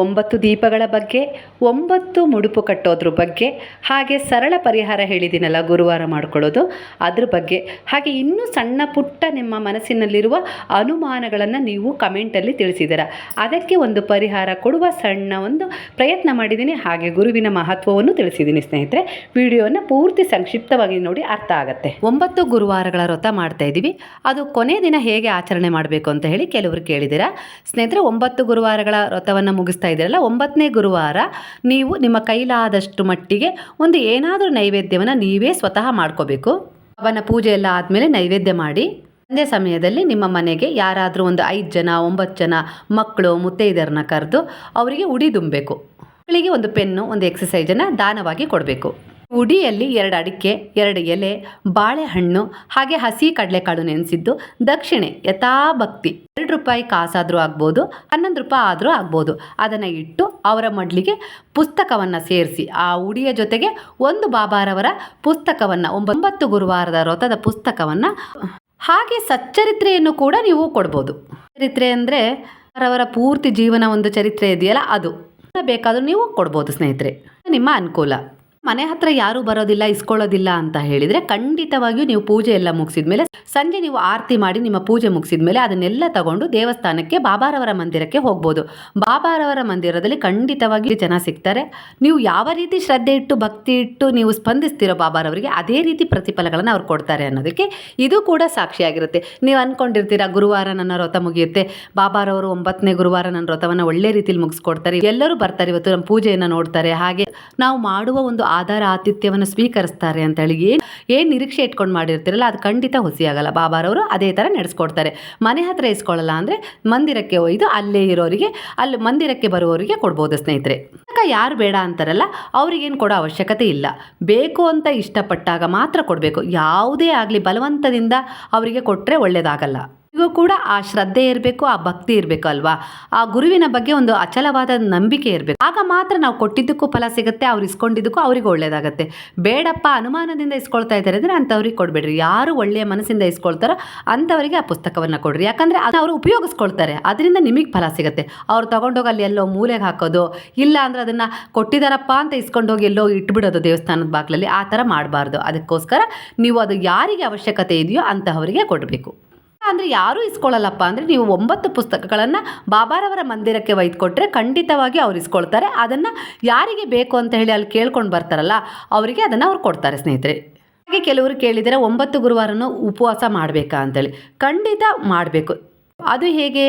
ಒಂಬತ್ತು ದೀಪಗಳ ಬಗ್ಗೆ, ಒಂಬತ್ತು ಮುಡುಪು ಕಟ್ಟೋದ್ರ ಬಗ್ಗೆ, ಹಾಗೆ ಸರಳ ಪರಿಹಾರ ಹೇಳಿದ್ದೀನಲ್ಲ ಗುರುವಾರ ಮಾಡ್ಕೊಳ್ಳೋದು. ಅದ್ರ ಬಗ್ಗೆ, ಹಾಗೆ ಇನ್ನೂ ಸಣ್ಣ ಪುಟ್ಟ ನಿಮ್ಮ ಮನಸ್ಸಿನಲ್ಲಿರುವ ಅನುಮಾನಗಳನ್ನು ನೀವು ಕಮೆಂಟಲ್ಲಿ ತಿಳಿಸಿದ್ದೀರ ಅದಕ್ಕೆ ಒಂದು ಪರಿಹಾರ ಕೊಡುವ ಸಣ್ಣ ಒಂದು ಪ್ರಯತ್ನ ಮಾಡಿದ್ದೀನಿ ಹಾಗೆ ಗುರುವಿನ ಮಹತ್ವವನ್ನು ತಿಳಿಸಿದ್ದೀನಿ ಸ್ನೇಹಿತರೆ. ವಿಡಿಯೋವನ್ನು ಪೂರ್ತಿ ಸಂಕ್ಷಿಪ್ತವಾಗಿ ನೋಡಿ ಅರ್ಥ ಆಗುತ್ತೆ. ಒಂಬತ್ತು ಗುರುವಾರಗಳ ವ್ರತ ಮಾಡ್ತಾ ಇದ್ದೀವಿ. ಅದು ಕೊನೆ ದಿನ ಹೇಗೆ ಆಚರಣೆ ಮಾಡಬೇಕು ಅಂತ ಹೇಳಿ ಕೆಲವರು ಕೇಳಿದ್ದೀರಾ ಸ್ನೇಹಿತರೆ, ಒಂಬತ್ತು ಗುರುವಾರಗಳ ವ್ರತವನ್ನು ಮುಗಿಸ್ತಾ ಇದ್ದೀರಲ್ಲ, ಒಂಬತ್ತನೇ ಗುರುವಾರ ನೀವು ನಿಮ್ಮ ಕೈಲಾದಷ್ಟು ಮಟ್ಟಿಗೆ ಒಂದು ಏನಾದರೂ ನೈವೇದ್ಯವನ್ನು ನೀವೇ ಸ್ವತಃ ಮಾಡ್ಕೋಬೇಕು. ಅವನ ಪೂಜೆ ಎಲ್ಲ ಆದಮೇಲೆ ನೈವೇದ್ಯ ಮಾಡಿ, ಸಂಜೆ ಸಮಯದಲ್ಲಿ ನಿಮ್ಮ ಮನೆಗೆ ಯಾರಾದರೂ ಒಂದು ಐದು ಜನ, ಒಂಬತ್ತು ಜನ ಮಕ್ಕಳು ಮುತ್ತೈದರನ್ನ ಕರೆದು ಅವರಿಗೆ ಉಡಿ ತುಂಬಬೇಕು ಮಕ್ಕಳಿಗೆ ಒಂದು ಪೆನ್ನು, ಒಂದು ಎಕ್ಸಸೈಜನ್ನು ದಾನವಾಗಿ ಕೊಡಬೇಕು. ಉಡಿಯಲ್ಲಿ ಎರಡು ಅಡಿಕೆ, ಎರಡು ಎಲೆ, ಬಾಳೆಹಣ್ಣು, ಹಾಗೆ ಹಸಿ ಕಡಲೆಕಾಳು ನೆನೆಸಿದ್ದು ದಕ್ಷಿಣೆ ಯಥಾಭಕ್ತಿ. ಎರಡು ರೂಪಾಯಿ ಕಾಸಾದರೂ ಆಗ್ಬೋದು, ಹನ್ನೊಂದು ರೂಪಾಯಿ ಆದರೂ ಆಗ್ಬೋದು. ಅದನ್ನು ಇಟ್ಟು ಅವರ ಮಡ್ಲಿಗೆ ಪುಸ್ತಕವನ್ನು ಸೇರಿಸಿ. ಆ ಉಡಿಯ ಜೊತೆಗೆ ಒಂದು ಬಾಬಾರವರ ಪುಸ್ತಕವನ್ನು, ಒಂಬತ್ತು ಗುರುವಾರದ ವ್ರತದ ಪುಸ್ತಕವನ್ನು, ಹಾಗೆ ಸಚ್ಚರಿತ್ರೆಯನ್ನು ಕೂಡ ನೀವು ಕೊಡ್ಬೋದು. ಚರಿತ್ರೆ ಅಂದರೆ ಅವರವರ ಪೂರ್ತಿ ಜೀವನ ಒಂದು ಚರಿತ್ರೆ ಇದೆಯಲ್ಲ ಅದು. ಬೇಕಾದರೂ ನೀವು ಕೊಡ್ಬೋದು ಸ್ನೇಹಿತರೆ. ನಿಮ್ಮ ಅನುಕೂಲ. ಮನೆ ಹತ್ರ ಯಾರೂ ಬರೋದಿಲ್ಲ, ಇಸ್ಕೊಳ್ಳೋದಿಲ್ಲ ಅಂತ ಹೇಳಿದರೆ ಖಂಡಿತವಾಗಿಯೂ ನೀವು ಪೂಜೆ ಎಲ್ಲ ಮುಗಿಸಿದ ಮೇಲೆ ಸಂಜೆ ನೀವು ಆರತಿ ಮಾಡಿ ನಿಮ್ಮ ಪೂಜೆ ಮುಗಿಸಿದ ಮೇಲೆ ಅದನ್ನೆಲ್ಲ ತಗೊಂಡು ದೇವಸ್ಥಾನಕ್ಕೆ ಬಾಬಾರವರ ಮಂದಿರಕ್ಕೆ ಹೋಗ್ಬೋದು. ಬಾಬಾರವರ ಮಂದಿರದಲ್ಲಿ ಖಂಡಿತವಾಗಿ ಜನ ಸಿಗ್ತಾರೆ. ನೀವು ಯಾವ ರೀತಿ ಶ್ರದ್ಧೆ ಇಟ್ಟು, ಭಕ್ತಿ ಇಟ್ಟು ನೀವು ಸ್ಪಂದಿಸ್ತಿರೋ ಬಾಬಾರವರಿಗೆ ಅದೇ ರೀತಿ ಪ್ರತಿಫಲಗಳನ್ನು ಅವ್ರು ಕೊಡ್ತಾರೆ ಅನ್ನೋದಕ್ಕೆ ಇದು ಕೂಡ ಸಾಕ್ಷಿಯಾಗಿರುತ್ತೆ. ನೀವು ಅಂದ್ಕೊಂಡಿರ್ತೀರಾ ಗುರುವಾರ ನನ್ನ ವ್ರತ ಮುಗಿಯುತ್ತೆ, ಬಾಬಾರವರು ಒಂಬತ್ತನೇ ಗುರುವಾರ ನನ್ನ ವ್ರತವನ್ನು ಒಳ್ಳೆ ರೀತಿಯಲ್ಲಿ ಮುಗಿಸ್ಕೊಡ್ತಾರೆ, ಎಲ್ಲರೂ ಬರ್ತಾರೆ, ಇವತ್ತು ನಮ್ಮ ಪೂಜೆಯನ್ನು ನೋಡ್ತಾರೆ, ಹಾಗೆ ನಾವು ಮಾಡುವ ಒಂದು ಆಧಾರ ಆತಿಥ್ಯವನ್ನು ಸ್ವೀಕರಿಸ್ತಾರೆ ಅಂತ ಹೇಳಿ ಏನು ಏನು ನಿರೀಕ್ಷೆ ಇಟ್ಕೊಂಡು ಮಾಡಿರ್ತೀರಲ್ಲ, ಅದು ಖಂಡಿತ ಹುಸಿಯಾಗಲ್ಲ. ಬಾಬಾರವರು ಅದೇ ಥರ ನಡೆಸ್ಕೊಡ್ತಾರೆ. ಮನೆ ಹತ್ರ ಇಸ್ಕೊಳ್ಳಲ್ಲ ಅಂದರೆ ಮಂದಿರಕ್ಕೆ ಒಯ್ದು ಅಲ್ಲೇ ಇರೋರಿಗೆ, ಅಲ್ಲಿ ಮಂದಿರಕ್ಕೆ ಬರುವವರಿಗೆ ಕೊಡ್ಬೋದು ಸ್ನೇಹಿತರೆ. ಯಾರು ಬೇಡ ಅಂತಾರಲ್ಲ, ಅವ್ರಿಗೇನು ಕೊಡೋ ಅವಶ್ಯಕತೆ ಇಲ್ಲ. ಬೇಕು ಅಂತ ಇಷ್ಟಪಟ್ಟಾಗ ಮಾತ್ರ ಕೊಡಬೇಕು. ಯಾವುದೇ ಆಗಲಿ ಬಲವಂತದಿಂದ ಅವರಿಗೆ ಕೊಟ್ಟರೆ ಒಳ್ಳೆಯದಾಗಲ್ಲ ಕೂಡ ಆ ಶ್ರದ್ಧೆ ಇರಬೇಕು, ಆ ಭಕ್ತಿ ಇರಬೇಕು ಅಲ್ವಾ? ಆ ಗುರುವಿನ ಬಗ್ಗೆ ಒಂದು ಅಚಲವಾದ ನಂಬಿಕೆ ಇರಬೇಕು. ಆಗ ಮಾತ್ರ ನಾವು ಕೊಟ್ಟಿದ್ದಕ್ಕೂ ಫಲ ಸಿಗುತ್ತೆ, ಅವ್ರು ಇಸ್ಕೊಂಡಿದ್ದಕ್ಕೂ ಅವ್ರಿಗೆ ಒಳ್ಳೇದಾಗುತ್ತೆ. ಬೇಡಪ್ಪ, ಅನುಮಾನದಿಂದ ಇಸ್ಕೊಳ್ತಾ ಇದ್ದಾರೆ ಅಂದರೆ ಅಂಥವ್ರಿಗೆ ಕೊಡಬೇಡ್ರಿ. ಯಾರು ಒಳ್ಳೆಯ ಮನಸ್ಸಿಂದ ಇಸ್ಕೊಳ್ತಾರೋ ಅಂಥವರಿಗೆ ಆ ಪುಸ್ತಕವನ್ನು ಕೊಡ್ರಿ. ಯಾಕಂದರೆ ಅದು ಅವರು ಉಪಯೋಗಿಸ್ಕೊಳ್ತಾರೆ. ಅದರಿಂದ ನಿಮಗೆ ಫಲ ಸಿಗುತ್ತೆ. ಅವ್ರು ತಗೊಂಡೋಗಿ ಅಲ್ಲಿ ಎಲ್ಲೋ ಮೂಲೆಗೆ ಹಾಕೋದು, ಇಲ್ಲ ಅಂದರೆ ಅದನ್ನು ಕೊಟ್ಟಿದ್ದಾರಪ್ಪ ಅಂತ ಇಸ್ಕೊಂಡೋಗಿ ಎಲ್ಲೋ ಇಟ್ಬಿಡೋದು ದೇವಸ್ಥಾನದ ಬಾಗಿಲಲ್ಲಿ, ಆ ಥರ ಮಾಡಬಾರ್ದು. ಅದಕ್ಕೋಸ್ಕರ ನೀವು ಅದು ಯಾರಿಗೆ ಅವಶ್ಯಕತೆ ಇದೆಯೋ ಅಂತಹವರಿಗೆ ಕೊಡಬೇಕು. ಅಂದರೆ ಯಾರೂ ಇಸ್ಕೊಳ್ಳಲ್ಲಪ್ಪ ಅಂದರೆ ನೀವು ಒಂಬತ್ತು ಪುಸ್ತಕಗಳನ್ನು ಬಾಬಾರವರ ಮಂದಿರಕ್ಕೆ ಒಯ್ದುಕೊಟ್ರೆ ಖಂಡಿತವಾಗಿ ಅವ್ರು ಇಸ್ಕೊಳ್ತಾರೆ. ಅದನ್ನು ಯಾರಿಗೆ ಬೇಕು ಅಂತ ಹೇಳಿ ಅಲ್ಲಿ ಕೇಳ್ಕೊಂಡು ಬರ್ತಾರಲ್ಲ, ಅವರಿಗೆ ಅದನ್ನು ಅವ್ರು ಕೊಡ್ತಾರೆ ಸ್ನೇಹಿತರೆ. ಹಾಗೆ ಕೆಲವರು ಕೇಳಿದರೆ ಒಂಬತ್ತು ಗುರುವಾರನೂ ಉಪವಾಸ ಮಾಡಬೇಕಾ ಅಂತೇಳಿ. ಖಂಡಿತ ಮಾಡಬೇಕು. ಅದು ಹೇಗೆ?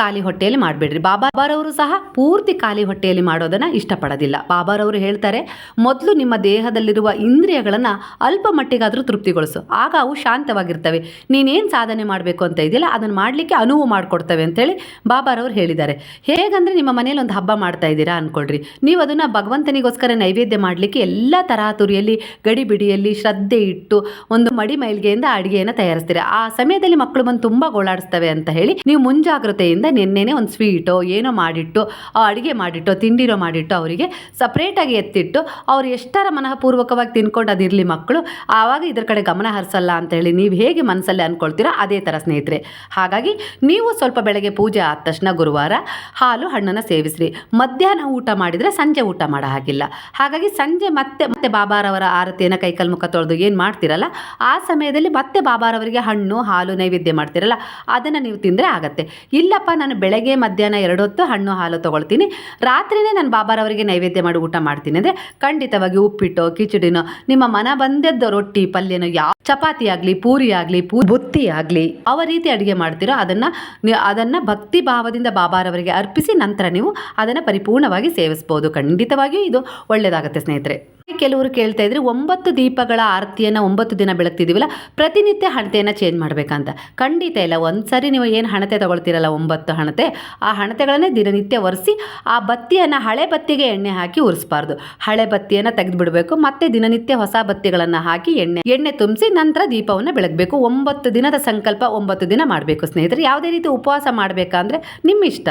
ಖಾಲಿ ಹೊಟ್ಟೆಯಲ್ಲಿ ಮಾಡಬೇಡ್ರಿ. ಬಾಬಾರವರು ಸಹ ಪೂರ್ತಿ ಖಾಲಿ ಹೊಟ್ಟೆಯಲ್ಲಿ ಮಾಡೋದನ್ನು ಇಷ್ಟಪಡೋದಿಲ್ಲ. ಬಾಬಾರವರು ಹೇಳ್ತಾರೆ, ಮೊದಲು ನಿಮ್ಮ ದೇಹದಲ್ಲಿರುವ ಇಂದ್ರಿಯಗಳನ್ನು ಅಲ್ಪ ಮಟ್ಟಿಗಾದರೂ ತೃಪ್ತಿಗೊಳಿಸು. ಆಗ ಅವು ಶಾಂತವಾಗಿರ್ತವೆ. ನೀನೇನು ಸಾಧನೆ ಮಾಡಬೇಕು ಅಂತ ಇದೆಯಲ್ಲ ಅದನ್ನು ಮಾಡಲಿಕ್ಕೆ ಅನುವು ಮಾಡಿಕೊಡ್ತವೆ ಅಂತೇಳಿ ಬಾಬಾರವರು ಹೇಳಿದ್ದಾರೆ. ಹೇಗಂದರೆ ನಿಮ್ಮ ಮನೇಲಿ ಒಂದು ಹಬ್ಬ ಮಾಡ್ತಾ ಇದ್ದೀರಾ ಅಂದ್ಕೊಳ್ರಿ ನೀವು ಅದನ್ನು ಭಗವಂತನಿಗೋಸ್ಕರ ನೈವೇದ್ಯ ಮಾಡಲಿಕ್ಕೆ ಎಲ್ಲ ತರಾತುರಿಯಲ್ಲಿ, ಗಡಿಬಿಡಿಯಲ್ಲಿ ಶ್ರದ್ಧೆ ಇಟ್ಟು ಒಂದು ಮಡಿ ಮೈಲ್ಗೆಯಿಂದ ಅಡುಗೆಯನ್ನು ತಯಾರಿಸ್ತೀರಾ? ಆ ಸಮಯದಲ್ಲಿ ಮಕ್ಕಳು ಬಂದು ತುಂಬ ಗೋಳಾಡಿಸ್ತವೆ ಅಂತ ಹೇಳಿ ನೀವು ಮುಂಜಾಗ್ರತೆಯಿಂದ ನಿನ್ನೆನೆ ಒಂದು ಸ್ವೀಟೋ, ಏನೋ ಮಾಡಿಟ್ಟು ಅಡುಗೆ ಮಾಡಿಟ್ಟು, ತಿಂಡಿನೋ ಮಾಡಿಟ್ಟು ಅವರಿಗೆ ಸಪ್ರೇಟಾಗಿ ಎತ್ತಿಟ್ಟು ಅವ್ರು ಎಷ್ಟರ ಮನಃಪೂರ್ವಕವಾಗಿ ತಿನ್ಕೊಂಡು ಅದಿರಲಿ ಮಕ್ಕಳು, ಆವಾಗ ಇದ್ರ ಕಡೆ ಗಮನ ಹರಿಸಲ್ಲ ಅಂತ ಹೇಳಿ ನೀವು ಹೇಗೆ ಮನಸ್ಸಲ್ಲಿ ಅಂದ್ಕೊಳ್ತೀರೋ ಅದೇ ಥರ ಸ್ನೇಹಿತರೆ. ಹಾಗಾಗಿ ನೀವು ಸ್ವಲ್ಪ ಬೆಳಗ್ಗೆ ಪೂಜೆ ಆದ ತಕ್ಷಣ ಗುರುವಾರ ಹಾಲು ಹಣ್ಣನ್ನು ಸೇವಿಸ್ರಿ. ಮಧ್ಯಾಹ್ನ ಊಟ ಮಾಡಿದರೆ ಸಂಜೆ ಊಟ ಮಾಡೋ ಹಾಗಿಲ್ಲ. ಹಾಗಾಗಿ ಸಂಜೆ ಮತ್ತೆ ಮತ್ತೆ ಬಾಬಾರವರ ಆರತಿಯನ್ನು ಕೈಕಲ್ ಮುಖ ತೊಳೆದು ಏನು ಮಾಡ್ತೀರಲ್ಲ, ಆ ಸಮಯದಲ್ಲಿ ಮತ್ತೆ ಬಾಬಾರವರಿಗೆ ಹಣ್ಣು, ಹಾಲು ನೈವೇದ್ಯ ಮಾಡ್ತೀರಲ್ಲ, ಅದನ್ನು ನೀವು ತಿಂದರೆ ಆಗತ್ತೆ. ಇಲ್ಲಪ್ಪ ನಾನು ಬೆಳಗ್ಗೆ, ಮಧ್ಯಾಹ್ನ ಎರಡು ಹೊತ್ತು ಹಣ್ಣು ಹಾಲು ತೊಗೊಳ್ತೀನಿ. ರಾತ್ರಿನೇ ನಾನು ಬಾಬಾರವರಿಗೆ ನೈವೇದ್ಯ ಮಾಡಿ ಊಟ ಮಾಡ್ತೀನಿ. ಅಂದರೆ ಖಂಡಿತವಾಗಿ ಉಪ್ಪಿಟ್ಟು, ಕಿಚಡಿನೋ, ನಿಮ್ಮ ಮನ ಬಂದದ್ದು ರೊಟ್ಟಿ, ಪಲ್ಯನೋ ಯಾವ ಚಪಾತಿ ಆಗಲಿ, ಪೂರಿ ಆಗಲಿ, ಪೂ ಬುತ್ತಿ ಆಗಲಿ ಅವ ರೀತಿ ಅಡುಗೆ ಮಾಡ್ತೀರೋ ಅದನ್ನು ಅದನ್ನು ಭಕ್ತಿ ಭಾವದಿಂದ ಬಾಬಾರವರಿಗೆ ಅರ್ಪಿಸಿ ನಂತರ ನೀವು ಅದನ್ನು ಪರಿಪೂರ್ಣವಾಗಿ ಸೇವಿಸ್ಬೋದು. ಖಂಡಿತವಾಗಿಯೂ ಇದು ಒಳ್ಳೆಯದಾಗುತ್ತೆ ಸ್ನೇಹಿತರೆ. ಕೆಲವರು ಕೇಳ್ತಾ ಇದ್ರೆ ಒಂಬತ್ತು ದೀಪಗಳ ಆರತಿಯನ್ನು ಒಂಬತ್ತು ದಿನ ಬೆಳಗ್ತಿದ್ದೀವಲ್ಲ ಪ್ರತಿನಿತ್ಯ ಹಣತೆಯನ್ನು ಚೇಂಜ್ ಮಾಡಬೇಕಂತ. ಖಂಡಿತ ಇಲ್ಲ ಒಂದು ಸರಿ ನೀವು ಏನು ಹಣತೆ ತಗೊಳ್ತೀರಲ್ಲ, ಒಂಬತ್ತು ಹಣತೆ, ಆ ಹಣತೆಗಳನ್ನೇ ದಿನನಿತ್ಯ ಒರೆಸಿ, ಆ ಬತ್ತಿಯನ್ನು ಹಳೆ ಬತ್ತಿಗೆ ಎಣ್ಣೆ ಹಾಕಿ ಉರಿಸಬಾರ್ದು. ಹಳೆ ಬತ್ತಿಯನ್ನು ತೆಗೆದುಬಿಡಬೇಕು, ಮತ್ತೆ ದಿನನಿತ್ಯ ಹೊಸ ಬತ್ತಿಗಳನ್ನು ಹಾಕಿ ಎಣ್ಣೆ ಎಣ್ಣೆ ತುಂಬಿಸಿ ನಂತರ ದೀಪವನ್ನು ಬೆಳಗಬೇಕು. ಒಂಬತ್ತು ದಿನದ ಸಂಕಲ್ಪ ಒಂಬತ್ತು ದಿನ ಮಾಡಬೇಕು ಸ್ನೇಹಿತರೆ. ಯಾವುದೇ ರೀತಿ ಉಪವಾಸ ಮಾಡಬೇಕಂದ್ರೆ ನಿಮ್ಮ ಇಷ್ಟ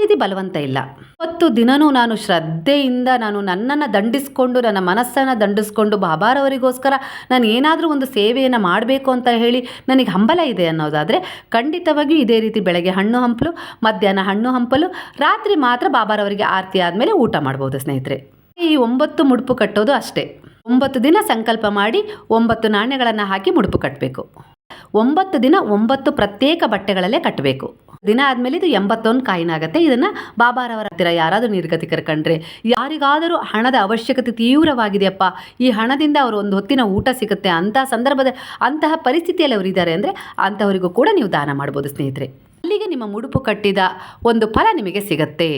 ರೀತಿ ಬಲವಂತ ಇಲ್ಲ. ಹತ್ತು ದಿನನೂ ನಾನು ಶ್ರದ್ಧೆಯಿಂದ ನಾನು ನನ್ನನ್ನು ದಂಡಿಸ್ಕೊಂಡು, ನನ್ನ ಮನಸ್ಸನ್ನು ದಂಡಿಸ್ಕೊಂಡು, ಬಾಬಾರವರಿಗೋಸ್ಕರ ನಾನು ಏನಾದರೂ ಒಂದು ಸೇವೆಯನ್ನು ಮಾಡಬೇಕು ಅಂತ ಹೇಳಿ ನನಗೆ ಹಂಬಲ ಇದೆ ಅನ್ನೋದಾದರೆ ಖಂಡಿತವಾಗಿಯೂ ಇದೇ ರೀತಿ ಬೆಳಗ್ಗೆ ಹಣ್ಣು ಹಂಪಲು, ಮಧ್ಯಾಹ್ನ ಹಣ್ಣು ಹಂಪಲು, ರಾತ್ರಿ ಮಾತ್ರ ಬಾಬಾರವರಿಗೆ ಆರತಿ ಆದಮೇಲೆ ಊಟ ಮಾಡ್ಬೋದು ಸ್ನೇಹಿತರೆ. ಈ ಒಂಬತ್ತು ಮುಡುಪು ಕಟ್ಟೋದು ಅಷ್ಟೇ. ಒಂಬತ್ತು ದಿನ ಸಂಕಲ್ಪ ಮಾಡಿ ಒಂಬತ್ತು ನಾಣ್ಯಗಳನ್ನು ಹಾಕಿ ಮುಡುಪು ಕಟ್ಟಬೇಕು ಒಂಬತ್ತು ದಿನ ಒಂಬತ್ತು ಪ್ರತ್ಯೇಕ ಬಟ್ಟೆಗಳಲ್ಲೇ ಕಟ್ಟಬೇಕು. ದಿನ ಆದಮೇಲೆ ಇದು ಎಂಬತ್ತೊಂದು ಕಾಯಿನ್ ಆಗುತ್ತೆ ಇದನ್ನು ಬಾಬಾರವರ ಹತ್ತಿರ ಯಾರಾದರೂ ನಿರ್ಗತಿ ಕರ್ಕಂಡ್ರೆ ಯಾರಿಗಾದರೂ ಹಣದ ಅವಶ್ಯಕತೆ ತೀವ್ರವಾಗಿದೆಯಪ್ಪ, ಈ ಹಣದಿಂದ ಅವರು ಒಂದು ಹೊತ್ತಿನ ಊಟ ಸಿಗುತ್ತೆ ಅಂತ ಸಂದರ್ಭದ, ಅಂತಹ ಪರಿಸ್ಥಿತಿಯಲ್ಲಿ ಅವರು ಇದ್ದಾರೆ ಅಂದರೆ ಅಂಥವರಿಗೂ ಕೂಡ ನೀವು ದಾನ ಮಾಡ್ಬೋದು ಸ್ನೇಹಿತರೆ. ಅಲ್ಲಿಗೆ ನಿಮ್ಮ ಮುಡುಪು ಕಟ್ಟಿದ ಒಂದು ಫಲ ನಿಮಗೆ ಸಿಗತ್ತೆ.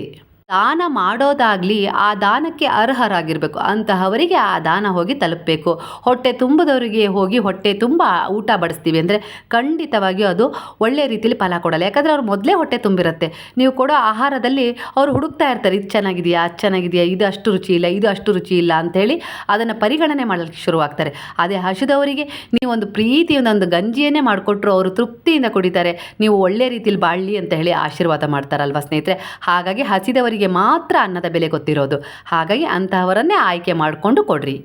ದಾನ ಮಾಡೋದಾಗಲಿ ಆ ದಾನಕ್ಕೆ ಅರ್ಹರಾಗಿರಬೇಕು. ಅಂತಹವರಿಗೆ ಆ ದಾನ ಹೋಗಿ ತಲುಪಬೇಕು. ಹೊಟ್ಟೆ ತುಂಬದವರಿಗೆ ಹೋಗಿ ಹೊಟ್ಟೆ ತುಂಬ ಊಟ ಬಡಿಸ್ತೀವಿ ಅಂದರೆ ಖಂಡಿತವಾಗಿಯೂ ಅದು ಒಳ್ಳೆಯ ರೀತಿಯಲ್ಲಿ ಫಲ ಕೊಡಲ್ಲ. ಯಾಕಂದರೆ ಅವ್ರು ಮೊದಲೇ ಹೊಟ್ಟೆ ತುಂಬಿರುತ್ತೆ. ನೀವು ಕೊಡೋ ಆಹಾರದಲ್ಲಿ ಅವರು ಹುಡುಕ್ತಾ ಇರ್ತಾರೆ, ಇದು ಚೆನ್ನಾಗಿದೆಯಾ, ಅದು ಚೆನ್ನಾಗಿದೆಯಾ, ಇದು ಅಷ್ಟು ರುಚಿ ಇಲ್ಲ, ಇದು ಅಷ್ಟು ರುಚಿ ಇಲ್ಲ ಅಂಥೇಳಿ ಅದನ್ನು ಪರಿಗಣನೆ ಮಾಡಲಿಕ್ಕೆ ಶುರುವಾಗ್ತಾರೆ. ಅದೇ ಹಸಿದವರಿಗೆ ನೀವು ಒಂದು ಪ್ರೀತಿಯಿಂದ ಒಂದು ಗಂಜಿಯನ್ನೇ ಮಾಡಿಕೊಟ್ರು ಅವರು ತೃಪ್ತಿಯಿಂದ ಕುಡಿತಾರೆ. ನೀವು ಒಳ್ಳೆಯ ರೀತಿಯಲ್ಲಿ ಬಾಳಲಿ ಅಂತ ಹೇಳಿ ಆಶೀರ್ವಾದ ಮಾಡ್ತಾರಲ್ವ ಸ್ನೇಹಿತರೆ? ಹಾಗಾಗಿ ಹಸಿದವರಿಗೆ ಮಾತ್ರ ಅನ್ನದ ಬೆಲೆ ಗೊತ್ತಿರೋದು. ಹಾಗಾಗಿ ಅಂತಹವರನ್ನೇ ಆಯ್ಕೆ ಮಾಡಿಕೊಂಡು ಕೊಡ್ರಿ.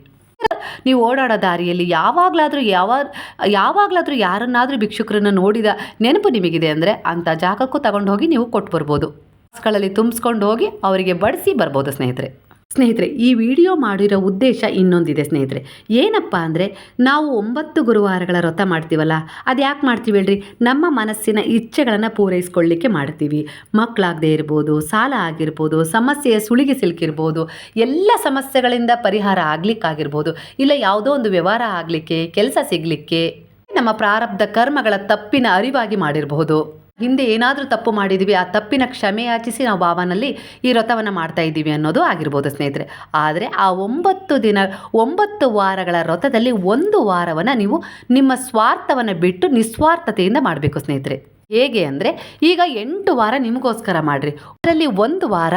ನೀವು ಓಡಾಡೋ ದಾರಿಯಲ್ಲಿ ಯಾವಾಗಲಾದರೂ ಯಾವ, ಯಾವಾಗಲಾದರೂ ಯಾರನ್ನಾದರೂ ಭಿಕ್ಷುಕರನ್ನು ನೋಡಿದ ನೆನಪು ನಿಮಗಿದೆ ಅಂದರೆ ಅಂಥ ಜಾಗಕ್ಕೂ ತಗೊಂಡು ಹೋಗಿ ನೀವು ಕೊಟ್ಟು ಬರ್ಬೋದು ಬಸ್ಗಳಲ್ಲಿ ತುಂಬಿಸ್ಕೊಂಡು ಹೋಗಿ ಅವರಿಗೆ ಬಡಿಸಿ ಬರ್ಬೋದು ಸ್ನೇಹಿತರೆ. ಸ್ನೇಹಿತರೆ, ಈ ವಿಡಿಯೋ ಮಾಡಿರೋ ಉದ್ದೇಶ ಇನ್ನೊಂದಿದೆ ಸ್ನೇಹಿತರೆ. ಏನಪ್ಪ ಅಂದರೆ, ನಾವು ಒಂಬತ್ತು ಗುರುವಾರಗಳ ವ್ರತ ಮಾಡ್ತೀವಲ್ಲ ಅದು ಯಾಕೆ ಮಾಡ್ತೀವಿ ಹೇಳ್ರಿ? ನಮ್ಮ ಮನಸ್ಸಿನ ಇಚ್ಛೆಗಳನ್ನು ಪೂರೈಸ್ಕೊಳ್ಳಿಕ್ಕೆ ಮಾಡ್ತೀವಿ. ಮಕ್ಕಳಾಗದೇ ಇರ್ಬೋದು, ಸಾಲ ಆಗಿರ್ಬೋದು, ಸಮಸ್ಯೆಯ ಸುಳಿಗೆ ಸಿಲುಕಿರ್ಬೋದು, ಎಲ್ಲ ಸಮಸ್ಯೆಗಳಿಂದ ಪರಿಹಾರ ಆಗಲಿಕ್ಕಾಗಿರ್ಬೋದು, ಇಲ್ಲ ಯಾವುದೋ ಒಂದು ವ್ಯವಹಾರ ಆಗಲಿಕ್ಕೆ, ಕೆಲಸ ಸಿಗಲಿಕ್ಕೆ, ನಮ್ಮ ಪ್ರಾರಬ್ಧ ಕರ್ಮಗಳ ತಪ್ಪಿನ ಅರಿವಾಗಿ ಮಾಡಿರಬಹುದು ಹಿಂದೆ ಏನಾದರೂ ತಪ್ಪು ಮಾಡಿದ್ದೀವಿ ಆ ತಪ್ಪಿನ ಕ್ಷಮೆ ಯಾಚಿಸಿ ನಾವು ಭಾವನಲ್ಲಿ ಈ ವ್ರತವನ್ನು ಮಾಡ್ತಾ ಇದ್ದೀವಿ ಅನ್ನೋದು ಆಗಿರ್ಬೋದು ಸ್ನೇಹಿತರೆ. ಆದರೆ ಆ ಒಂಬತ್ತು ದಿನ, ಒಂಬತ್ತು ವಾರಗಳ ವ್ರತದಲ್ಲಿ ಒಂದು ವಾರವನ್ನು ನೀವು ನಿಮ್ಮ ಸ್ವಾರ್ಥವನ್ನು ಬಿಟ್ಟು ನಿಸ್ವಾರ್ಥತೆಯಿಂದ ಮಾಡಬೇಕು ಸ್ನೇಹಿತರೆ. ಹೇಗೆ ಅಂದರೆ, ಈಗ ಎಂಟು ವಾರ ನಿಮಗೋಸ್ಕರ ಮಾಡಿರಿ. ಅದರಲ್ಲಿ ಒಂದು ವಾರ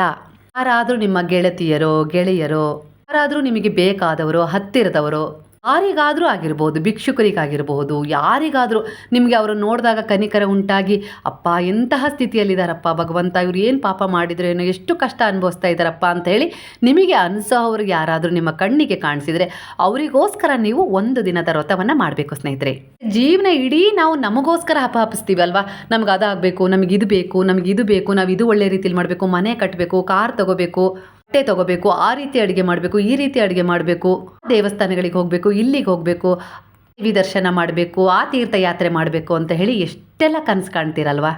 ಯಾರಾದರೂ ನಿಮ್ಮ ಗೆಳತಿಯರೋ, ಗೆಳೆಯರೋ, ಯಾರಾದರೂ ನಿಮಗೆ ಬೇಕಾದವರು, ಹತ್ತಿರದವರು ಯಾರಿಗಾದರೂ ಆಗಿರ್ಬೋದು, ಭಿಕ್ಷುಕರಿಗಾಗಿರ್ಬೋದು, ಯಾರಿಗಾದರೂ ನಿಮಗೆ ಅವರು ನೋಡಿದಾಗ ಕನಿಕರ ಉಂಟಾಗಿ, ಅಪ್ಪ ಎಂತಹ ಸ್ಥಿತಿಯಲ್ಲಿದ್ದಾರಪ್ಪ ಭಗವಂತ ಇವ್ರು ಏನು ಪಾಪ ಮಾಡಿದ್ರು ಏನೋ ಎಷ್ಟು ಕಷ್ಟ ಅನುಭವಿಸ್ತಾ ಇದ್ದಾರಪ್ಪ ಅಂತ ಹೇಳಿ ನಿಮಗೆ ಅನಿಸೋವ್ರಿಗೆ ಯಾರಾದರೂ ನಿಮ್ಮ ಕಣ್ಣಿಗೆ ಕಾಣಿಸಿದರೆ ಅವರಿಗೋಸ್ಕರ ನೀವು ಒಂದು ದಿನದ ವ್ರತವನ್ನು ಮಾಡಬೇಕು ಸ್ನೇಹಿತರೆ. ಜೀವನ ಇಡೀ ನಾವು ನಮಗೋಸ್ಕರ ಹಪ ಅಲ್ವಾ? ನಮ್ಗೆ ಅದಾಗಬೇಕು ನಮಗಿದು ಬೇಕು ನಮಗಿದು ಬೇಕು, ನಾವು ಇದು ಒಳ್ಳೆ ರೀತಿಯಲ್ಲಿ ಮಾಡಬೇಕು, ಮನೆ ಕಟ್ಟಬೇಕು ಕಾರ್ ತಗೋಬೇಕು ಬಟ್ಟೆ ತಗೋಬೇಕು, ಆ ರೀತಿ ಅಡುಗೆ ಮಾಡಬೇಕು, ಈ ರೀತಿ ಅಡುಗೆ ಮಾಡಬೇಕು, ದೇವಸ್ಥಾನಗಳಿಗೆ ಹೋಗಬೇಕು, ಇಲ್ಲಿಗೆ ಹೋಗಬೇಕು, ದೇವಿ ದರ್ಶನ ಮಾಡಬೇಕು, ಆ ತೀರ್ಥಯಾತ್ರೆ ಮಾಡಬೇಕು ಅಂತ ಹೇಳಿ ಎಷ್ಟೆಲ್ಲ ಕನಸು ಕಾಣ್ತೀರಲ್ವಾ?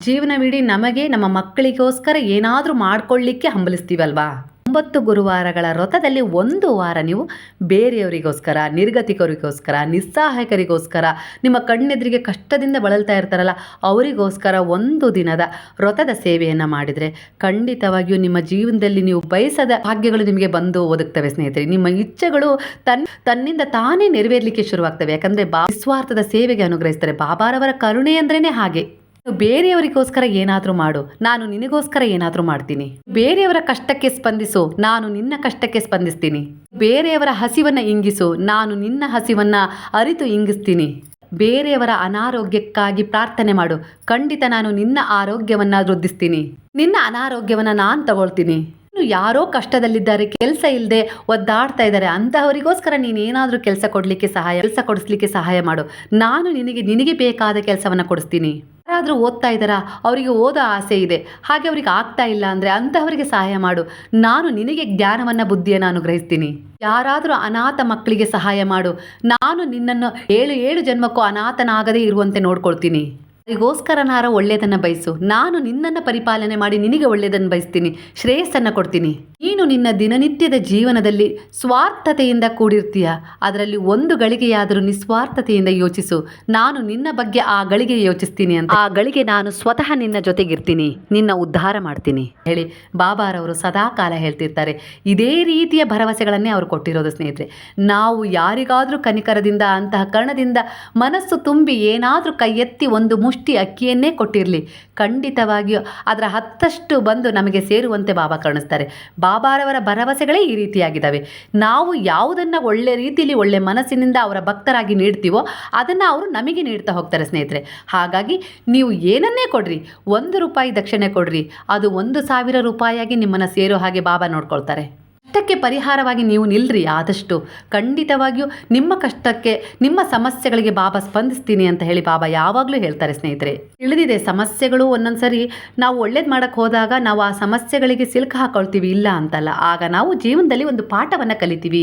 ಜೀವನವಿಡೀ ನಮಗೆ ನಮ್ಮ ಮಕ್ಕಳಿಗೋಸ್ಕರ ಏನಾದರೂ ಮಾಡ್ಕೊಳ್ಳಿಕ್ಕೆ ಹಂಬಲಿಸ್ತೀವಲ್ವಾ? ಒಂಬತ್ತು ಗುರುವಾರಗಳ ವ್ರತದಲ್ಲಿ ಒಂದು ವಾರ ನೀವು ಬೇರೆಯವರಿಗೋಸ್ಕರ, ನಿರ್ಗತಿಕರಿಗೋಸ್ಕರ, ನಿಸ್ಸಹಾಯಕರಿಗೋಸ್ಕರ, ನಿಮ್ಮ ಕಣ್ಣೆದುರಿಗೆ ಕಷ್ಟದಿಂದ ಬಳಲ್ತಾ ಇರ್ತಾರಲ್ಲ, ಅವರಿಗೋಸ್ಕರ ಒಂದು ದಿನದ ವ್ರತದ ಸೇವೆಯನ್ನು ಮಾಡಿದರೆ ಖಂಡಿತವಾಗಿಯೂ ನಿಮ್ಮ ಜೀವನದಲ್ಲಿ ನೀವು ಬಯಸದ ಭಾಗ್ಯಗಳು ನಿಮಗೆ ಬಂದು ಒದಗ್ತವೆ ಸ್ನೇಹಿತರೆ. ನಿಮ್ಮ ಇಚ್ಛೆಗಳು ತನ್, ತನ್ನಿಂದ ತಾನೇ ನೆರವೇರಲಿಕ್ಕೆ ಶುರುವಾಗ್ತವೆ. ಯಾಕಂದರೆ ಬಾ, ನಿಸ್ವಾರ್ಥದ ಸೇವೆಗೆ ಅನುಗ್ರಹಿಸ್ತಾರೆ. ಬಾಬಾರವರ ಕರುಣೆ ಅಂದ್ರೇ ಹಾಗೆ. ಬೇರೆಯವರಿಗೋಸ್ಕರ ಏನಾದರೂ ಮಾಡು. ನಾನು ನಿನಗೋಸ್ಕರ ಏನಾದರೂ ಮಾಡ್ತೀನಿ. ಬೇರೆಯವರ ಕಷ್ಟಕ್ಕೆ ಸ್ಪಂದಿಸು. ನಾನು ನಿನ್ನ ಕಷ್ಟಕ್ಕೆ ಸ್ಪಂದಿಸ್ತೀನಿ. ಬೇರೆಯವರ ಹಸಿವನ್ನ ಇಂಗಿಸು. ನಾನು ನಿನ್ನ ಹಸಿವನ್ನ ಅರಿತು ಇಂಗಿಸ್ತೀನಿ. ಬೇರೆಯವರ ಅನಾರೋಗ್ಯಕ್ಕಾಗಿ ಪ್ರಾರ್ಥನೆ ಮಾಡು. ಖಂಡಿತ ನಾನು ನಿನ್ನ ಆರೋಗ್ಯವನ್ನ ವೃದ್ಧಿಸ್ತೀನಿ. ನಿನ್ನ ಅನಾರೋಗ್ಯವನ್ನ ನಾನು ತಗೊಳ್ತೀನಿ. ಯಾರೋ ಕಷ್ಟದಲ್ಲಿದ್ದಾರೆ, ಕೆಲಸ ಇಲ್ಲದೆ ಒದ್ದಾಡ್ತಾ ಇದ್ದಾರೆ, ಅಂತಹವರಿಗೋಸ್ಕರ ನೀನು ಏನಾದರೂ ಕೆಲಸ ಕೊಡಲಿಕ್ಕೆ ಸಹಾಯ, ಕೆಲಸ ಕೊಡಿಸ್ಲಿಕ್ಕೆ ಸಹಾಯ ಮಾಡು. ನಾನು ನಿನಗೆ ನಿನಗೆ ಬೇಕಾದ ಕೆಲಸವನ್ನು ಕೊಡಿಸ್ತೀನಿ. ಯಾರಾದರೂ ಓದ್ತಾ ಇದ್ದಾರಾ? ಅವರಿಗೆ ಓದೋ ಆಸೆ ಇದೆ. ಹಾಗೆ ಅವರಿಗೆ ಆಗ್ತಾ ಇಲ್ಲ ಅಂದರೆ ಅಂತಹವರಿಗೆ ಸಹಾಯ ಮಾಡು. ನಾನು ನಿನಗೆ ಜ್ಞಾನವನ್ನು, ಬುದ್ಧಿಯನ್ನು ಅನುಗ್ರಹಿಸ್ತೀನಿ. ಯಾರಾದರೂ ಅನಾಥ ಮಕ್ಕಳಿಗೆ ಸಹಾಯ ಮಾಡು. ನಾನು ನಿನ್ನನ್ನು ಏಳು ಏಳು ಜನ್ಮಕ್ಕೂ ಅನಾಥನಾಗದೇ ಇರುವಂತೆ ನೋಡ್ಕೊಳ್ತೀನಿ. ಅವರಿಗೋಸ್ಕರನಾರ ಒಳ್ಳೆಯದನ್ನು ಬಯಸು. ನಾನು ನಿನ್ನನ್ನು ಪರಿಪಾಲನೆ ಮಾಡಿ ನಿನಗೆ ಒಳ್ಳೆಯದನ್ನು ಬಯಸ್ತೀನಿ. ಶ್ರೇಯಸ್ಸನ್ನು ಕೊಡ್ತೀನಿ. ನೀನು ನಿನ್ನ ದಿನನಿತ್ಯದ ಜೀವನದಲ್ಲಿ ಸ್ವಾರ್ಥತೆಯಿಂದ ಕೂಡಿರ್ತೀಯ. ಅದರಲ್ಲಿ ಒಂದು ಗಳಿಗೆಯಾದರೂ ನಿಸ್ವಾರ್ಥತೆಯಿಂದ ಯೋಚಿಸು. ನಾನು ನಿನ್ನ ಬಗ್ಗೆ ಆ ಗಳಿಗೆ ಯೋಚಿಸ್ತೀನಿ ಅಂತ. ಆ ಗಳಿಗೆ ನಾನು ಸ್ವತಃ ನಿನ್ನ ಜೊತೆಗಿರ್ತೀನಿ. ನಿನ್ನ ಉದ್ಧಾರ ಮಾಡ್ತೀನಿ. ಹೇಳಿ, ಬಾಬಾರವರು ಸದಾ ಕಾಲ ಹೇಳ್ತಿರ್ತಾರೆ. ಇದೇ ರೀತಿಯ ಭರವಸೆಗಳನ್ನೇ ಅವರು ಕೊಟ್ಟಿರೋದು ಸ್ನೇಹಿತರೆ. ನಾವು ಯಾರಿಗಾದರೂ ಕನಿಕರದಿಂದ ಅಂತಹ ಕರ್ಣದಿಂದ ಮನಸ್ಸು ತುಂಬಿ ಏನಾದರೂ ಕೈ ಎತ್ತಿ ಒಂದು ಅಕ್ಕಿಯನ್ನೇ ಕೊಟ್ಟಿರಲಿ. ಖಂಡಿತವಾಗಿಯೂ ಅದರ ಹತ್ತಷ್ಟು ಬಂದು ನಮಗೆ ಸೇರುವಂತೆ ಬಾಬಾ ಕಾಣಿಸ್ತಾರೆ. ಬಾಬಾರವರ ಭರವಸೆಗಳೇ ಈ ರೀತಿಯಾಗಿದ್ದಾವೆ. ನಾವು ಯಾವುದನ್ನು ಒಳ್ಳೆ ರೀತಿಯಲ್ಲಿ ಒಳ್ಳೆ ಮನಸ್ಸಿನಿಂದ ಅವರ ಭಕ್ತರಾಗಿ ನೀಡ್ತೀವೋ ಅದನ್ನು ಅವರು ನಮಗೆ ನೀಡ್ತಾ ಹೋಗ್ತಾರೆ ಸ್ನೇಹಿತರೆ. ಹಾಗಾಗಿ ನೀವು ಏನನ್ನೇ ಕೊಡ್ರಿ, ಒಂದು ರೂಪಾಯಿ ದಕ್ಷಿಣೆ ಕೊಡ್ರಿ, ಅದು ಒಂದು ಸಾವಿರ ರೂಪಾಯಿಯಾಗಿ ನಿಮ್ಮನ್ನು ಸೇರೋ ಹಾಗೆ ಬಾಬಾ ನೋಡ್ಕೊಳ್ತಾರೆ. ಕಷ್ಟಕ್ಕೆ ಪರಿಹಾರವಾಗಿ ನೀವು ನಿಲ್ರಿ. ಆದಷ್ಟು ಖಂಡಿತವಾಗಿಯೂ ನಿಮ್ಮ ಕಷ್ಟಕ್ಕೆ, ನಿಮ್ಮ ಸಮಸ್ಯೆಗಳಿಗೆ ಬಾಬಾ ಸ್ಪಂದಿಸ್ತೀನಿ ಅಂತ ಹೇಳಿ ಬಾಬಾ ಯಾವಾಗಲೂ ಹೇಳ್ತಾರೆ ಸ್ನೇಹಿತರೆ. ತಿಳಿದಿದೆ ಸಮಸ್ಯೆಗಳು ಒಂದೊಂದ್ಸರಿ ನಾವು ಒಳ್ಳೇದು ಮಾಡೋಕ್ಕೆ ಹೋದಾಗ ನಾವು ಆ ಸಮಸ್ಯೆಗಳಿಗೆ ಸಿಲುಕು ಹಾಕೊಳ್ತೀವಿ, ಇಲ್ಲ ಅಂತಲ್ಲ. ಆಗ ನಾವು ಜೀವನದಲ್ಲಿ ಒಂದು ಪಾಠವನ್ನು ಕಲಿತೀವಿ.